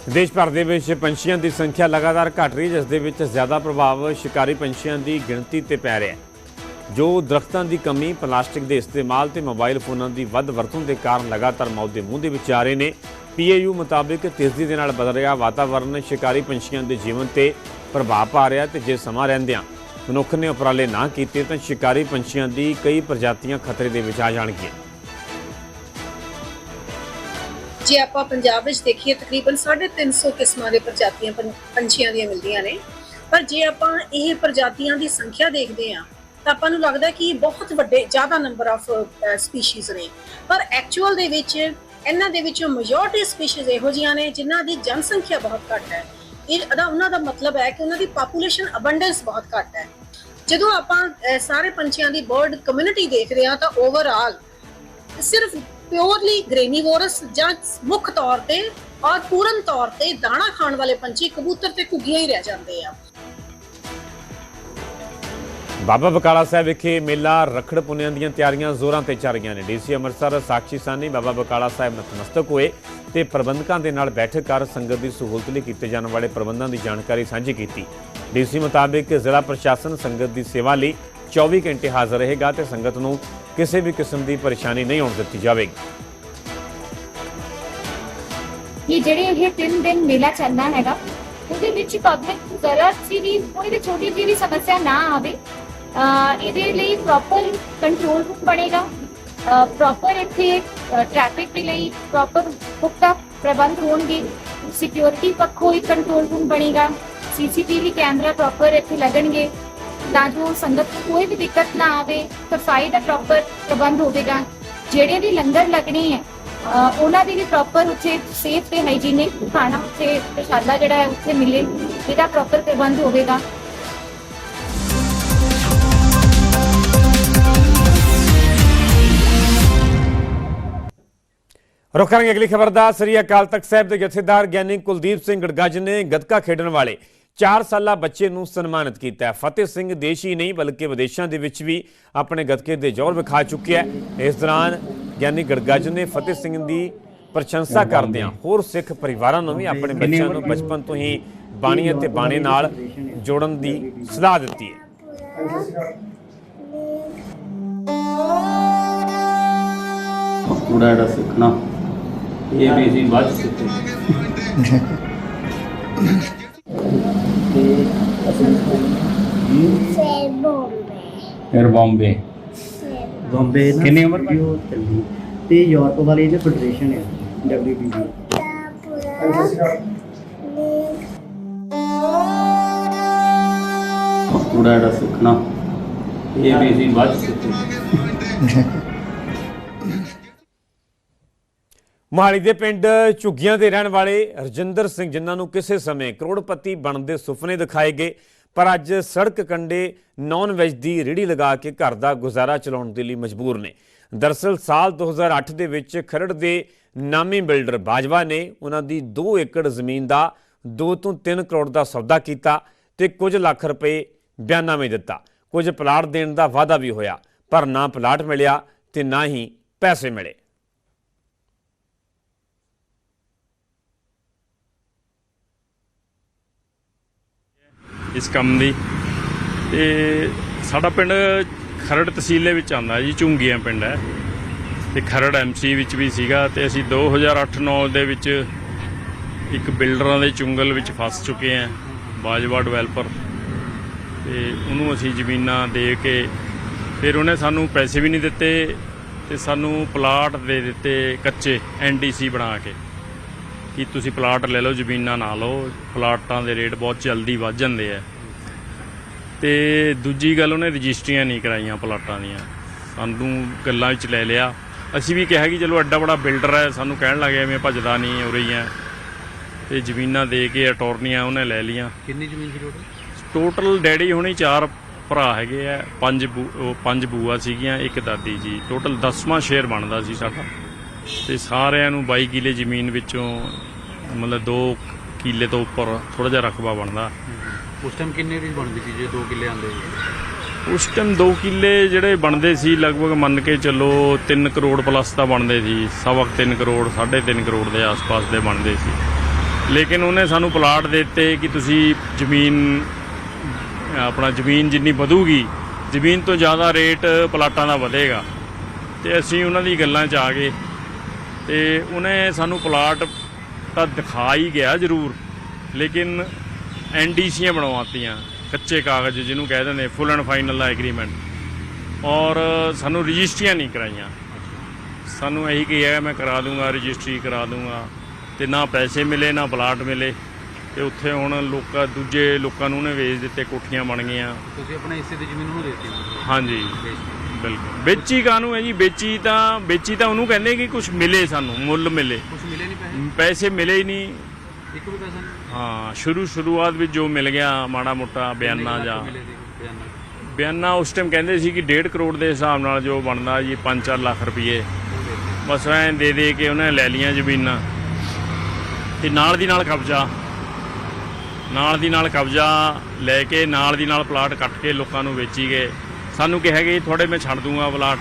ਦੇਸ਼ ਭਰ ਦੇ ਵਿੱਚ ਪੰਛੀਆਂ ਦੀ ਸੰਖਿਆ ਲਗਾਤਾਰ ਘਟ ਰਹੀ ਜਿਸ ਦੇ ਵਿੱਚ ਜ਼ਿਆਦਾ ਪ੍ਰਭਾਵ ਸ਼ਿਕਾਰੀ ਪੰਛੀਆਂ ਦੀ ਗਿਣਤੀ ਤੇ ਪੈ ਰਿਹਾ ਹੈ। ਜੋ ਦਰਖਤਾਂ ਦੀ ਕਮੀ, ਪਲਾਸਟਿਕ ਦੇ ਇਸਤੇਮਾਲ ਤੇ ਮੋਬਾਈਲ ਫੋਨਾਂ ਦੀ ਵੱਧ ਵਰਤੋਂ ਦੇ ਕਾਰਨ ਲਗਾਤਾਰ ਮੌਤ ਦੇ ਮੂੰਹ ਦੇ ਵਿੱਚ ਆ ਰਹੇ ਨੇ। ਪੀਏਯੂ ਮੁਤਾਬਿਕ ਤੇਜ਼ੀ ਦੇ ਨਾਲ ਬਦਲ ਰਿਹਾ ਵਾਤਾਵਰਣ ਸ਼ਿਕਾਰੀ ਪੰਛੀਆਂ ਦੇ ਜੀਵਨ ਤੇ ਪ੍ਰਭਾਵ ਪਾ ਰਿਹਾ ਤੇ ਜੇ ਸਮਾਂ ਰਹਿੰਦਿਆਂ ਮਨੁੱਖ ਨੇ ਉਪਰਾਲੇ ਨਾ ਕੀਤੇ ਤਾਂ ਸ਼ਿਕਾਰੀ ਪੰਛੀਆਂ ਦੀ ਕਈ ਪ੍ਰਜਾਤੀਆਂ ਖਤਰੇ ਦੇ ਵਿੱਚ ਆ ਜਾਣਗੀਆਂ। ਜੇ ਆਪਾਂ ਪੰਜਾਬ ਵਿੱਚ ਦੇਖੀਏ, ਤਕਰੀਬਨ 350 ਕਿਸਮਾਂ ਦੇ ਪ੍ਰਜਾਤੀਆਂ ਪੰਛੀਆਂ ਦੀਆਂ ਮਿਲਦੀਆਂ ਨੇ। ਪਰ ਜੇ ਆਪਾਂ ਇਹ ਪ੍ਰਜਾਤੀਆਂ ਦੀ ਸੰਖਿਆ ਦੇਖਦੇ ਹਾਂ ਤਾਂ ਆਪਾਂ ਨੂੰ ਲੱਗਦਾ ਕਿ ਬਹੁਤ ਵੱਡੇ, ਜ਼ਿਆਦਾ ਨੰਬਰ ਆਫ ਸਪੀਸੀਜ਼ ਨੇ। ਪਰ ਐਕਚੁਅਲ ਦੇ ਵਿੱਚ, ਇਹਨਾਂ ਦੇ ਵਿੱਚੋਂ ਮੈਜੋਰਟੀ ਸਪੀਸੀਜ਼ ਇਹੋ ਜਿਹੀਆਂ ਨੇ ਜਿਨ੍ਹਾਂ ਦੀ ਜਨਸੰਖਿਆ ਬਹੁਤ ਘੱਟ ਹੈ। ਇਹ, ਅਦਾ ਉਹਨਾਂ ਦਾ ਮਤਲਬ ਹੈ ਕਿ ਉਹਨਾਂ ਦੀ ਪਾਪੂਲੇਸ਼ਨ ਅਬੰਡੈਂਸ ਬਹੁਤ ਘੱਟ ਹੈ। ਜਦੋਂ ਆਪਾਂ ਸਾਰੇ ਪੰਛੀਆਂ ਦੀ ਬਰਡ ਕਮਿਊਨਿਟੀ ਦੇਖਦੇ ਹਾਂ ਤਾਂ ਓਵਰਆਲ ਸਿਰਫ ਪਿਓਰਲੀ ਗ੍ਰੇਨੀਵੋਰਸ ਜਾਂ ਮੁੱਖ ਤੌਰ ਤੇ ਔਰ ਪੂਰਨ ਤੌਰ ਤੇ ਦਾਣਾ ਖਾਣ ਵਾਲੇ ਪੰਛੀ ਕਬੂਤਰ ਤੇ ਘੁੱਗੀਆਂ ਹੀ ਰਹਿ ਜਾਂਦੇ ਆ। ਬਾਬਾ ਬਕਾਲਾ ਸਾਹਿਬ ਵਿਖੇ ਮੇਲਾ ਰਖੜ ਪੁੰਨਿਆਂ ਦੀਆਂ ਤਿਆਰੀਆਂ ਜ਼ੋਰਾਂ ਤੇ ਚੱਲ ਰਹੀਆਂ ਨੇ। ਡੀਸੀ ਅੰਮ੍ਰਿਤਸਰ ਸਾਖੀ ਸਾਨੀ ਬਾਬਾ ਬਕਾਲਾ ਸਾਹਿਬ ਨਤਮਸਤਕ ਹੋਏ ਤੇ ਪ੍ਰਬੰਧਕਾਂ ਦੇ ਨਾਲ ਬੈਠਕ ਕਰ ਸੰਗਤ ਦੀ ਸਹੂਲਤ ਲਈ ਕੀਤੇ ਜਾਣ ਵਾਲੇ ਪ੍ਰਬੰਧਾਂ ਦੀ ਜਾਣਕਾਰੀ ਸਾਂਝੀ ਕੀਤੀ। ਡੀਸੀ ਮੁਤਾਬਿਕ ਜ਼ਿਲ੍ਹਾ ਪ੍ਰਸ਼ਾਸਨ ਸੰਗਤ ਦੀ ਸੇਵਾ ਲਈ 24 ਘੰਟੇ ਹਾਜ਼ਰ ਰਹੇਗਾ ਤੇ ਸੰਗਤ ਨੂੰ ਕਿਸੇ ਵੀ ਕਿਸਮ ਦੀ ਪਰੇਸ਼ਾਨੀ ਨਹੀਂ ਆਉਣ ਦਿੱਤੀ ਜਾਵੇਗੀ। ਇਹ ਜਿਹੜੇ ਇਹ ਤਿੰਨ ਦਿਨ ਮੇਲਾ ਚੱਲਣਾ ਹੈਗਾ, ਉਹਦੇ ਵਿੱਚ ਪਬਲਿਕ ਜ਼ਰਾ ਸੀ ਵੀ, ਕੋਈ ਵੀ ਛੋਟੀ ਜਿਹੀ ਵੀ ਸਮੱਸਿਆ ਨਾ ਆਵੇ। ਇਹਦੇ ਲਈ ਪ੍ਰੋਪਰ ਕੰਟਰੋਲ ਰੂਮ ਬਣੇਗਾ। ਪ੍ਰੋਪਰ ਇੱਥੇ ਟ੍ਰੈਫਿਕ ਦੇ ਲਈ ਪ੍ਰੋਪਰ ਪੁਖਤਾ ਪ੍ਰਬੰਧ ਹੋਣਗੇ। ਸਿਕਿਉਰਿਟੀ ਪੱਖੋਂ ਇੱਕ ਕੰਟਰੋਲ ਰੂਮ ਬਣੇਗਾ। ਸੀਸੀਟੀਵੀ ਕੈਮਰਾ ਪ੍ਰੋਪਰ ਇੱਥੇ ਲੱਗਣਗੇ। ਤਾਂ ਜੋ ਸੰਗਤ ਨੂੰ ਕੋਈ ਵੀ ਦਿੱਕਤ ਨਾ ਆਵੇ ਸਫ਼ਾਈ ਦਾ ਪ੍ਰੋਪਰ ਪ੍ਰਬੰਧ ਹੋਵੇਗਾ। ਜਿਹੜੇ ਵੀ ਲੰਗਰ ਲੱਗਣੇ ਹੈ ਉਹਨਾਂ ਦੀ ਵੀ ਪ੍ਰੋਪਰ ਉੱਥੇ ਸੇਫ ਤੇ ਹਾਈਜੀਨਿਕ ਖਾਣਾ ਉੱਥੇ ਪ੍ਰਸ਼ਾਦਾ ਜਿਹੜਾ ਹੈ, ਉੱਥੇ ਮਿਲੇ। ਇਹਦਾ ਪ੍ਰੋਪਰ ਪ੍ਰਬੰਧ ਹੋਵੇਗਾ। ਰੁਕ ਕਰਾਂਗੇ ਅਗਲੀ ਖਬਰ ਦਾ। ਸ੍ਰੀ ਅਕਾਲ ਤਖਤ ਸਾਹਿਬ ਦੇ ਜਥੇਦਾਰ ਗਿਆਨੀ ਕੁਲਦੀਪ ਸਿੰਘ ਗੜਗੱਜ ਨੇ ਗੱਤਕਾ ਖੇਡਣ ਵਾਲੇ 4 ਸਾਲਾ ਬੱਚੇ ਨੂੰ ਸਨਮਾਨਿਤ ਕੀਤਾ ਫਤਿਹ ਸਿੰਘ ਦੇਸ਼ ਨਹੀਂ ਬਲਕਿ ਵਿਦੇਸ਼ਾਂ ਦੇ ਵਿੱਚ ਵੀ ਆਪਣੇ ਗੱਤਕੇ ਦੇ ਜ਼ੋਰ ਵਿਖਾ ਚੁੱਕਿਆ ਹੈ। ਇਸ ਦੌਰਾਨ ਗਿਆਨੀ ਗੜਗੱਜ ਨੇ ਫਤਿਹ ਸਿੰਘ ਦੀ ਪ੍ਰਸ਼ੰਸਾ ਕਰਦਿਆਂ ਹੋਰ ਸਿੱਖ ਪਰਿਵਾਰਾਂ ਨੂੰ ਵੀ ਆਪਣੇ ਬੱਚਿਆਂ ਨੂੰ ਬਚਪਨ ਤੋਂ ਹੀ ਬਾਣੀ ਅਤੇ ਬਾਣੇ ਨਾਲ ਜੋੜਨ ਦੀ ਸਲਾਹ ਦਿੱਤੀ ਹੈ। ਕੂੜਾ ਜਿਹੜਾ ਸਿੱਖਣਾ। ਇਹ ਵੀ ਅਸੀਂ ਬਾਅਦ ਫਿਰ ਬੰਬੇ। ਬੰਬੇ ਨਾ ਕਿੰਨੀ ਉਮਰ ਵੀਡੀਓ ਚੱਲੀ। ਤੇ ਯੂਰਪ ਵਾਲੀ ਇਹਦੇ ਫੈਡਰੇਸ਼ਨ ਹੈ WBC ਕੂੜਾ ਜਿਹੜਾ ਸਿੱਖਣਾ। ਇਹ ਵੀ ਅਸੀਂ ਬਾਅਦ 'ਚ [laughs] ਮੋਹਾਲੀ ਦੇ ਪਿੰਡ ਝੁੱਗੀਆਂ ਦੇ ਰਹਿਣ ਵਾਲੇ ਰਜਿੰਦਰ ਸਿੰਘ, ਜਿਨ੍ਹਾਂ ਨੂੰ ਕਿਸੇ ਸਮੇਂ ਕਰੋੜਪਤੀ ਬਣਨ ਦੇ ਸੁਪਨੇ ਦਿਖਾਏ ਗਏ, ਪਰ ਅੱਜ ਸੜਕ ਕੰਡੇ ਨੌਨ ਵੈਜ ਦੀ ਰੇੜੀ ਲਗਾ ਕੇ ਘਰ ਦਾ ਗੁਜ਼ਾਰਾ ਚਲਾਉਣ ਦੇ ਲਈ ਮਜਬੂਰ ਨੇ। ਦਰਸਲ, ਸਾਲ 2008 ਦੇ ਵਿੱਚ ਖਰੜ ਦੇ ਨਾਮੀ ਬਿਲਡਰ ਬਾਜਵਾ ਨੇ ਉਹਨਾਂ ਦੀ 2 ਏਕੜ ਜ਼ਮੀਨ ਦਾ 2 ਤੋਂ 3 ਕਰੋੜ ਦਾ ਸੌਦਾ ਕੀਤਾ ਤੇ ਕੁਝ ਲੱਖ ਰੁਪਏ ਬਿਆਨਾਮੇ ਦਿੱਤਾ। ਕੁਝ ਪਲਾਟ ਦੇਣ ਦਾ ਵਾਅਦਾ ਵੀ ਹੋਇਆ, ਪਰ ਨਾ ਪਲਾਟ ਮਿਲਿਆ ਤੇ ਨਾ ਹੀ ਪੈਸੇ ਮਿਲੇ। ਇਸ ਕੰਮ ਦੀ। ਤੇ ਸਾਡਾ ਪਿੰਡ ਖਰੜ ਤਹਿਸੀਲ ਦੇ ਵਿੱਚ ਆਉਂਦਾ ਜੀ, ਝੁੰਗੀਆਂ ਪਿੰਡ ਹੈ। ਤੇ ਖਰੜ ਐਮਸੀ ਵਿੱਚ ਵੀ ਸੀਗਾ ਤੇ ਅਸੀਂ 2008-9 ਦੇ ਵਿੱਚ ਇੱਕ ਬਿਲਡਰਾਂ ਦੇ ਚੁੰਗਲ ਵਿੱਚ ਫਸ ਚੁੱਕੇ ਹਾਂ ਬਾਜਵਾ ਡਿਵੈਲਪਰ ਤੇ ਉਹਨੂੰ ਅਸੀਂ ਜ਼ਮੀਨਾਂ ਦੇ ਕੇ ਫਿਰ ਉਹਨੇ ਸਾਨੂੰ ਪੈਸੇ ਵੀ ਨਹੀਂ ਦਿੱਤੇ ਤੇ ਸਾਨੂੰ ਪਲਾਟ ਦੇ ਦਿੱਤੇ ਕੱਚੇ ਐਨਡੀਸੀ ਬਣਾ ਕੇ। ਕਿ ਤੁਸੀਂ ਪਲਾਟ ਲੈ ਲਓ ਜ਼ਮੀਨਾਂ ਨਾ ਲਓ। ਪਲਾਟਾਂ ਦੇ ਰੇਟ ਬਹੁਤ ਜਲਦੀ ਵੱਧ ਜਾਂਦੇ ਆ। ਤੇ ਦੂਜੀ ਗੱਲ ਉਹਨੇ ਰਜਿਸਟਰੀਆਂ ਨਹੀਂ ਕਰਾਈਆਂ ਪਲਾਟਾਂ ਦੀਆਂ। ਸਾਨੂੰ ਗੱਲਾਂ ਵਿੱਚ ਲੈ ਲਿਆ। ਅਸੀਂ ਵੀ ਕਿਹਾ ਕਿ ਚਲੋ ਐਡਾ ਬੜਾ ਬਿਲਡਰ ਹੈ ਸਾਨੂੰ ਕਹਿਣ ਲੱਗੇ ਐਵੇਂ ਭੱਜਦਾ ਨਹੀਂ ਉਰੇ ਹੀ ਹੈ। ਤੇ ਜ਼ਮੀਨਾਂ ਦੇ ਕੇ ਅਟੋਰਨੀਆਂ ਉਹਨੇ ਲੈ ਲੀਆਂ ਕਿੰਨੀ ਜ਼ਮੀਨ ਸੀ ਟੋਟਲ ਟੋਟਲ ਡੈਡੀ ਹੁਣੀ ਚਾਰ ਭਰਾ ਹੈਗੇ ਆ ਪੰਜ ਉਹ ਪੰਜ ਬੂਆ ਸੀਗੀਆਂ ਇੱਕ ਦਾਦੀ ਜੀ। ਟੋਟਲ 10ਵਾਂ ਸ਼ੇਅਰ ਬਣਦਾ ਸੀ ਸਾਡਾ। ਤੇ ਸਾਰਿਆਂ ਨੂੰ 22 ਕਿੱਲੇ ਜ਼ਮੀਨ ਵਿੱਚੋਂ ਮਤਲਬ 2 ਕਿੱਲੇ ਤੋਂ ਉੱਪਰ ਥੋੜਾ ਜਿਹਾ ਰਕਬਾ ਬਣਦਾ। ਉਸ ਟਾਈਮ ਕਿੰਨੇ ਦੀ ਬਣਦੀ ਸੀ ਜੇ 2 ਕਿੱਲੇ ਆਂਦੇ ਉਸ ਟਾਈਮ 2 ਕਿੱਲੇ ਜਿਹੜੇ ਬਣਦੇ ਸੀ ਲਗਭਗ ਮੰਨ ਕੇ ਚੱਲੋ 3 ਕਰੋੜ ਪਲੱਸ ਤਾਂ ਬਣਦੇ ਸੀ। ਸਵਾ ਕੁ ਤਿੰਨ ਕਰੋੜ 3.5 ਕਰੋੜ ਦੇ ਆਸ-ਪਾਸ ਦੇ ਬਣਦੇ ਸੀ। ਲੇਕਿਨ ਉਹਨੇ ਸਾਨੂੰ ਪਲਾਟ ਦੇ ਦਿੱਤੇ ਕਿ ਤੁਸੀਂ ਜ਼ਮੀਨ ਆਪਣਾ ਜ਼ਮੀਨ ਜਿੰਨੀ ਵਧੂਗੀ ਜ਼ਮੀਨ ਤੋਂ ਜ਼ਿਆਦਾ ਰੇਟ ਪਲਾਟਾਂ ਦਾ ਵਧੇਗਾ। ਤੇ ਅਸੀਂ ਉਹਨਾਂ ਦੀ ਗੱਲਾਂ 'ਚ ਆ ਗਏ। ਤੇ ਉਹਨੇ ਸਾਨੂੰ ਪਲਾਟ ਤਾਂ ਦਿਖਾ ਹੀ ਗਿਆ ਜ਼ਰੂਰ ਲੇਕਿਨ ਐਨਡੀਸੀਆਂ ਬਣਵਾਤੀਆਂ ਕੱਚੇ ਕਾਗਜ਼ ਜਿਹਨੂੰ ਕਹਿ ਦਿੰਦੇ ਫੁੱਲ ਐਂਡ ਫਾਈਨਲ ਐਗਰੀਮੈਂਟ ਔਰ ਸਾਨੂੰ ਰਜਿਸਟਰੀਆਂ ਨਹੀਂ ਕਰਾਈਆਂ। ਸਾਨੂੰ ਇਹੀ ਕਿਹਾ ਮੈਂ ਕਰਾ ਦੂੰਗਾ ਰਜਿਸਟਰੀ ਕਰਾ ਦੂੰਗਾ। ਤੇ ਨਾ ਪੈਸੇ ਮਿਲੇ ਨਾ ਪਲਾਟ ਮਿਲੇ। ਤੇ ਉੱਥੇ ਹੁਣ ਲੋਕਾਂ ਦੂਜੇ ਲੋਕਾਂ ਨੂੰ ਉਹਨੇ ਵੇਚ ਦਿੱਤੇ ਕੋਠੀਆਂ ਬਣ ਗਈਆਂ। ਤੁਸੀਂ ਆਪਣੇ ਹਿੱਸੇ ਦੀ ਜ਼ਮੀਨ ਉਹਨੂੰ ਦੇ ਦਿੱਤੀ। ਹਾਂਜੀ। ਬਿਲਕੁਲ। ਵੇਚੀ ਕਾਹਨੂੰ ਹੈ ਜੀ? ਵੇਚੀ ਤਾਂ ਵੇਚੀ ਤਾਂ ਉਹਨੂੰ ਕਹਿੰਦੇ ਕਿ ਕੁਝ ਮਿਲੇ ਸਾਨੂੰ ਮੁੱਲ ਮਿਲੇ। ਕੁਝ ਮਿਲੇ ਨਹੀਂ ਪੈਸੇ? ਪੈਸੇ ਮਿਲੇ ਹੀ ਨਹੀਂ। ਇੱਕ ਵੀ ਪੈਸਾ ਨਹੀਂ ਹਾਂ ਸ਼ੁਰੂ ਸ਼ੁਰੂਆਤ ਵਿੱਚ ਜੋ ਮਿਲ ਗਿਆ ਮਾੜਾ ਮੋਟਾ ਬਿਆਨਾ ਕਿੰਨੇ ਜਾਂ ਲੱਖ ਮਿਲੇ ਸੀ ਬਿਆਨਾ? ਬਿਆਨਾ ਉਸ ਟਾਈਮ ਕਹਿੰਦੇ ਸੀ ਕਿ 1.5 ਕਰੋੜ ਦੇ ਹਿਸਾਬ ਨਾਲ ਜੋ ਬਣਦਾ ਜੀ 5-4 ਲੱਖ ਰੁਪਏ ਬਸ ਐਂ ਦੇ ਦੇ ਕੇ ਉਹਨੇ ਲੈ ਲੀਆਂ ਜ਼ਮੀਨਾਂ। ਤੇ ਨਾਲ ਦੀ ਨਾਲ ਕਬਜ਼ਾ। ਨਾਲ ਦੀ ਨਾਲ ਕਬਜ਼ਾ ਲੈ ਕੇ ਨਾਲ ਦੀ ਨਾਲ ਪਲਾਟ ਕੱਟ ਕੇ ਲੋਕਾਂ ਨੂੰ ਵੇਚੀ ਗਏ। ਸਾਨੂੰ ਕਿਹਾ ਕਿ ਥੋੜੇ ਮੈਂ ਛੱਡ ਦੂੰਗਾ ਪਲਾਟ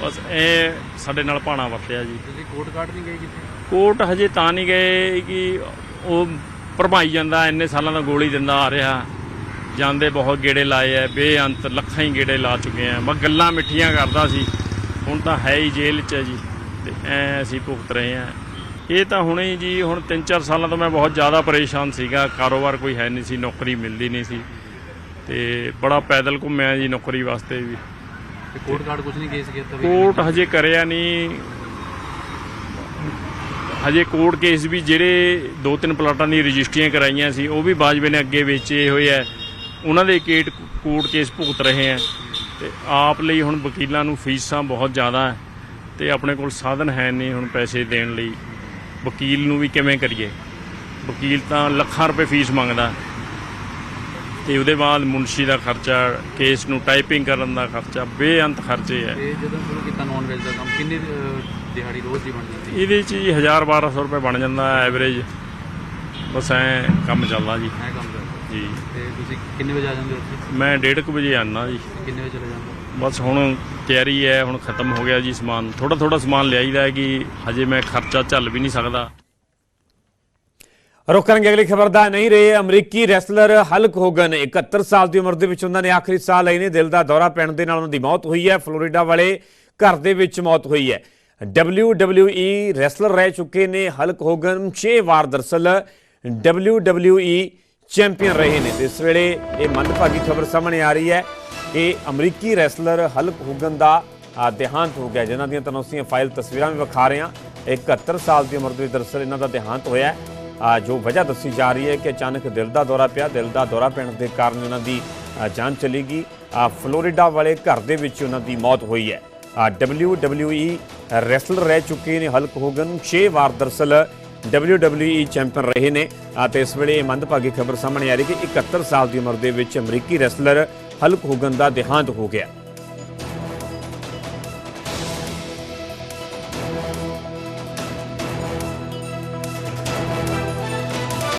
ਬਸ ਇਹ ਸਾਡੇ ਨਾਲ ਭਾਣਾ ਵਰਤਿਆ ਜੀ। ਤੁਸੀਂ ਕੋਰਟ ਕਾਰਡ ਨਹੀਂ ਗਏ ਕਿਤੇ? ਕੋਰਟ ਹਜੇ ਤਾਂ ਨਹੀਂ ਗਏ ਕਿ ਉਹ ਭਰਮਾਈ ਜਾਂਦਾ ਇੰਨੇ ਸਾਲਾਂ ਦਾ ਗੋਲੀ ਦਿੰਦਾ ਆ ਰਿਹਾ। ਜਾਂਦੇ ਬਹੁਤ ਗੇੜੇ ਲਾਏ ਐ ਬੇਅੰਤ ਲੱਖਾਂ ਹੀ ਗੇੜੇ ਲਾ ਚੁੱਕੇ ਆ। ਬਸ ਗੱਲਾਂ ਮਿੱਠੀਆਂ ਕਰਦਾ ਸੀ। ਹੁਣ ਤਾਂ ਹੈ ਹੀ ਜੇਲ੍ਹ 'ਚ ਜੀ ਤੇ ਐ ਅਸੀਂ ਭੁਗਤ ਰਹੇ ਆ। ਇਹ ਤਾਂ ਹੁਣੇ ਜੀ ਹੁਣ 3-4 ਸਾਲਾਂ ਤੋਂ ਮੈਂ ਬਹੁਤ ਜ਼ਿਆਦਾ ਪਰੇਸ਼ਾਨ ਸੀਗਾ। ਕਾਰੋਬਾਰ ਕੋਈ ਹੈ ਨਹੀਂ ਸੀ ਨੌਕਰੀ ਮਿਲਦੀ ਨਹੀਂ ਸੀ। ਤੇ ਬੜਾ ਪੈਦਲ ਘੁੰਮਿਆ ਜੀ ਨੌਕਰੀ ਵਾਸਤੇ ਵੀ। ਤੇ ਕੋਰਟ ਕਾਰਡ ਕੁਝ ਨਹੀਂ ਕੇਸ ਕੀਤਾ ਵੀ? ਕੋਰਟ ਹਜੇ ਕਰਿਆ ਨਹੀਂ। ਹਜੇ ਕੋਰਟ ਕੇਸ ਵੀ ਜਿਹੜੇ ਦੋ ਤਿੰਨ ਪਲਾਟਾਂ ਦੀ ਰਜਿਸਟਰੀਆਂ ਕਰਾਈਆਂ ਸੀ ਉਹ ਵੀ ਬਾਜਵੇ ਨੇ ਅੱਗੇ ਵੇਚੇ ਹੋਏ ਆ। ਉਹਨਾਂ ਦੇ ਕੇਟ ਕੋਰਟ ਕੇਸ ਭੁਗਤ ਰਹੇ ਆ। ਤੇ ਆਪ ਲਈ ਹੁਣ ਵਕੀਲਾਂ ਨੂੰ ਫੀਸਾਂ ਬਹੁਤ ਜ਼ਿਆਦਾ ਹੈ ਤੇ ਆਪਣੇ ਕੋਲ ਸਾਧਨ ਹੈ ਨਹੀਂ ਹੁਣ ਪੈਸੇ ਦੇਣ ਲਈ। ਵਕੀਲ ਨੂੰ ਵੀ ਕਿਵੇਂ ਕਰੀਏ? ਵਕੀਲ ਤਾਂ ਲੱਖਾਂ ਰੁਪਏ ਫੀਸ ਮੰਗਦਾ। ਤੇ ਉਹਦੇ ਬਾਅਦ ਮੁਨਸ਼ੀ ਦਾ ਖਰਚਾ ਕੇਸ ਨੂੰ ਟਾਈਪਿੰਗ ਕਰਨ ਦਾ ਖਰਚਾ ਬੇਅੰਤ ਖਰਚੇ ਹੈ। ਤੇ ਜਦੋਂ ਸ਼ੁਰੂ ਕੀਤਾ ਨਾਨ ਵੈਜ ਦਾ ਕੰਮ ਕਿੰਨੇ ਅਹ, ਦਿਹਾੜੀ ਰੋਜ਼ ਦੀ ਬਣਦੀ ਸੀ ਇਹਦੇ 'ਚ ਜੀ 1000 1200 ਰੁਪਏ ਬਣ ਜਾਂਦਾ ਐਵਰੇਜ ਬਸ ਐ ਕੰਮ ਚੱਲਦਾ ਜੀ। ਐ ਕੰਮ ਕਰਦਾ ਜੀ। ਤੇ ਤੁਸੀਂ ਕਿੰਨੇ ਵਜੇ ਆ ਜਾਂਦੇ ਹੋ ਉੱਥੇ? ਮੈਂ 1:30 ਵਜੇ ਆਨਾ ਜੀ। ਕਿੰਨੇ ਵਜੇ ਚਲੇ ਜਾਂਦੇ ਹੋ? ਬਸ ਹੁਣ ਤਿਆਰੀ ਹੈ ਹੁਣ ਖਤਮ ਹੋ ਗਿਆ ਜੀ ਸਮਾਨ। ਥੋੜਾ ਥੋੜਾ ਸਮਾਨ ਲਿਆਈਦਾ ਹੈ ਕਿ ਹਜੇ ਮੈਂ ਖਰਚਾ ਝੱਲ ਵੀ ਨਹੀਂ ਸਕਦਾ। ਰੁਕ ਕਰਾਂਗੇ ਅਗਲੀ ਖਬਰ ਦਾ ਨਹੀਂ ਰਹੇ, ਅਮਰੀਕੀ ਰੈਸਲਰ ਹਲਕ ਹੋਗਨ 71 ਸਾਲ ਦੀ ਉਮਰ ਦੇ ਵਿੱਚ ਉਹਨਾਂ ਨੇ ਆਖਰੀ ਸਾਹ ਲਏ ਨੇ, ਦਿਲ ਦਾ ਦੌਰਾ ਪੈਣ ਦੇ ਨਾਲ ਉਹਨਾਂ ਦੀ ਮੌਤ ਹੋਈ ਹੈ, ਫਲੋਰੀਡਾ ਵਾਲੇ ਘਰ ਦੇ ਵਿੱਚ ਮੌਤ ਹੋਈ ਹੈ। WWE ਰੈਸਲਰ ਰਹਿ ਚੁੱਕੇ ਨੇ, ਹਲਕ ਹੋਗਨ 6 ਵਾਰ ਦਰਸਲ WWE ਚੈਂਪੀਅਨ ਰਹੇ ਨੇ। ਇਸ ਵੇਲੇ ਇਹ ਮੰਦਭਾਗੀ ਖਬਰ ਸਾਹਮਣੇ ਆ ਰਹੀ ਹੈ ਕਿ ਅਮਰੀਕੀ ਰੈਸਲਰ ਹਲਕ ਹੋਗਨ ਦਾ ਦੇਹਾਂਤ ਹੋ ਗਿਆ, ਜਿਨ੍ਹਾਂ ਦੀਆਂ ਤੁਹਾਨੂੰ ਅਸੀਂ ਫਾਈਲ ਤਸਵੀਰਾਂ ਵੀ ਵਿਖਾ ਰਹੇ ਹਾਂ। 71 ਸਾਲ ਦੀ ਉਮਰ ਦੇ ਵਿੱਚ ਦਰਸਲ ਇਹਨਾਂ ਦਾ ਦੇਹਾਂਤ ਹੋਇਆ ਹੈ। ਜੋ ਵਜ੍ਹਾ ਦੱਸੀ ਜਾ ਰਹੀ ਹੈ ਕਿ ਅਚਾਨਕ ਦਿਲ ਦਾ ਦੌਰਾ ਪਿਆ। ਦਿਲ ਦਾ ਦੌਰਾ ਪੈਣ ਦੇ ਕਾਰਨ ਉਹਨਾਂ ਦੀ ਜਾਨ ਚਲੀ ਗਈ। ਫਲੋਰੀਡਾ ਵਾਲੇ ਘਰ ਦੇ ਵਿੱਚ ਉਹਨਾਂ ਦੀ ਮੌਤ ਹੋਈ ਹੈ। ਅ, WWE ਰੈਸਲਰ ਰਹਿ ਚੁੱਕੇ ਨੇ ਹਲਕ ਹੋਗਨ 6 ਵਾਰ ਦਰਸਲ WWE ਚੈਂਪੀਅਨ ਰਹੇ ਨੇ। ਅਤੇ ਇਸ ਵੇਲੇ ਇਹ ਮੰਦਭਾਗੀ ਖਬਰ ਸਾਹਮਣੇ ਆ ਰਹੀ ਕਿ 71 ਸਾਲ ਦੀ ਉਮਰ ਦੇ ਵਿੱਚ ਅਮਰੀਕੀ ਰੈਸਲਰ ਹਲਕ ਹੋਗਨ ਦਾ ਦੇਹਾਂਤ ਹੋ ਗਿਆ।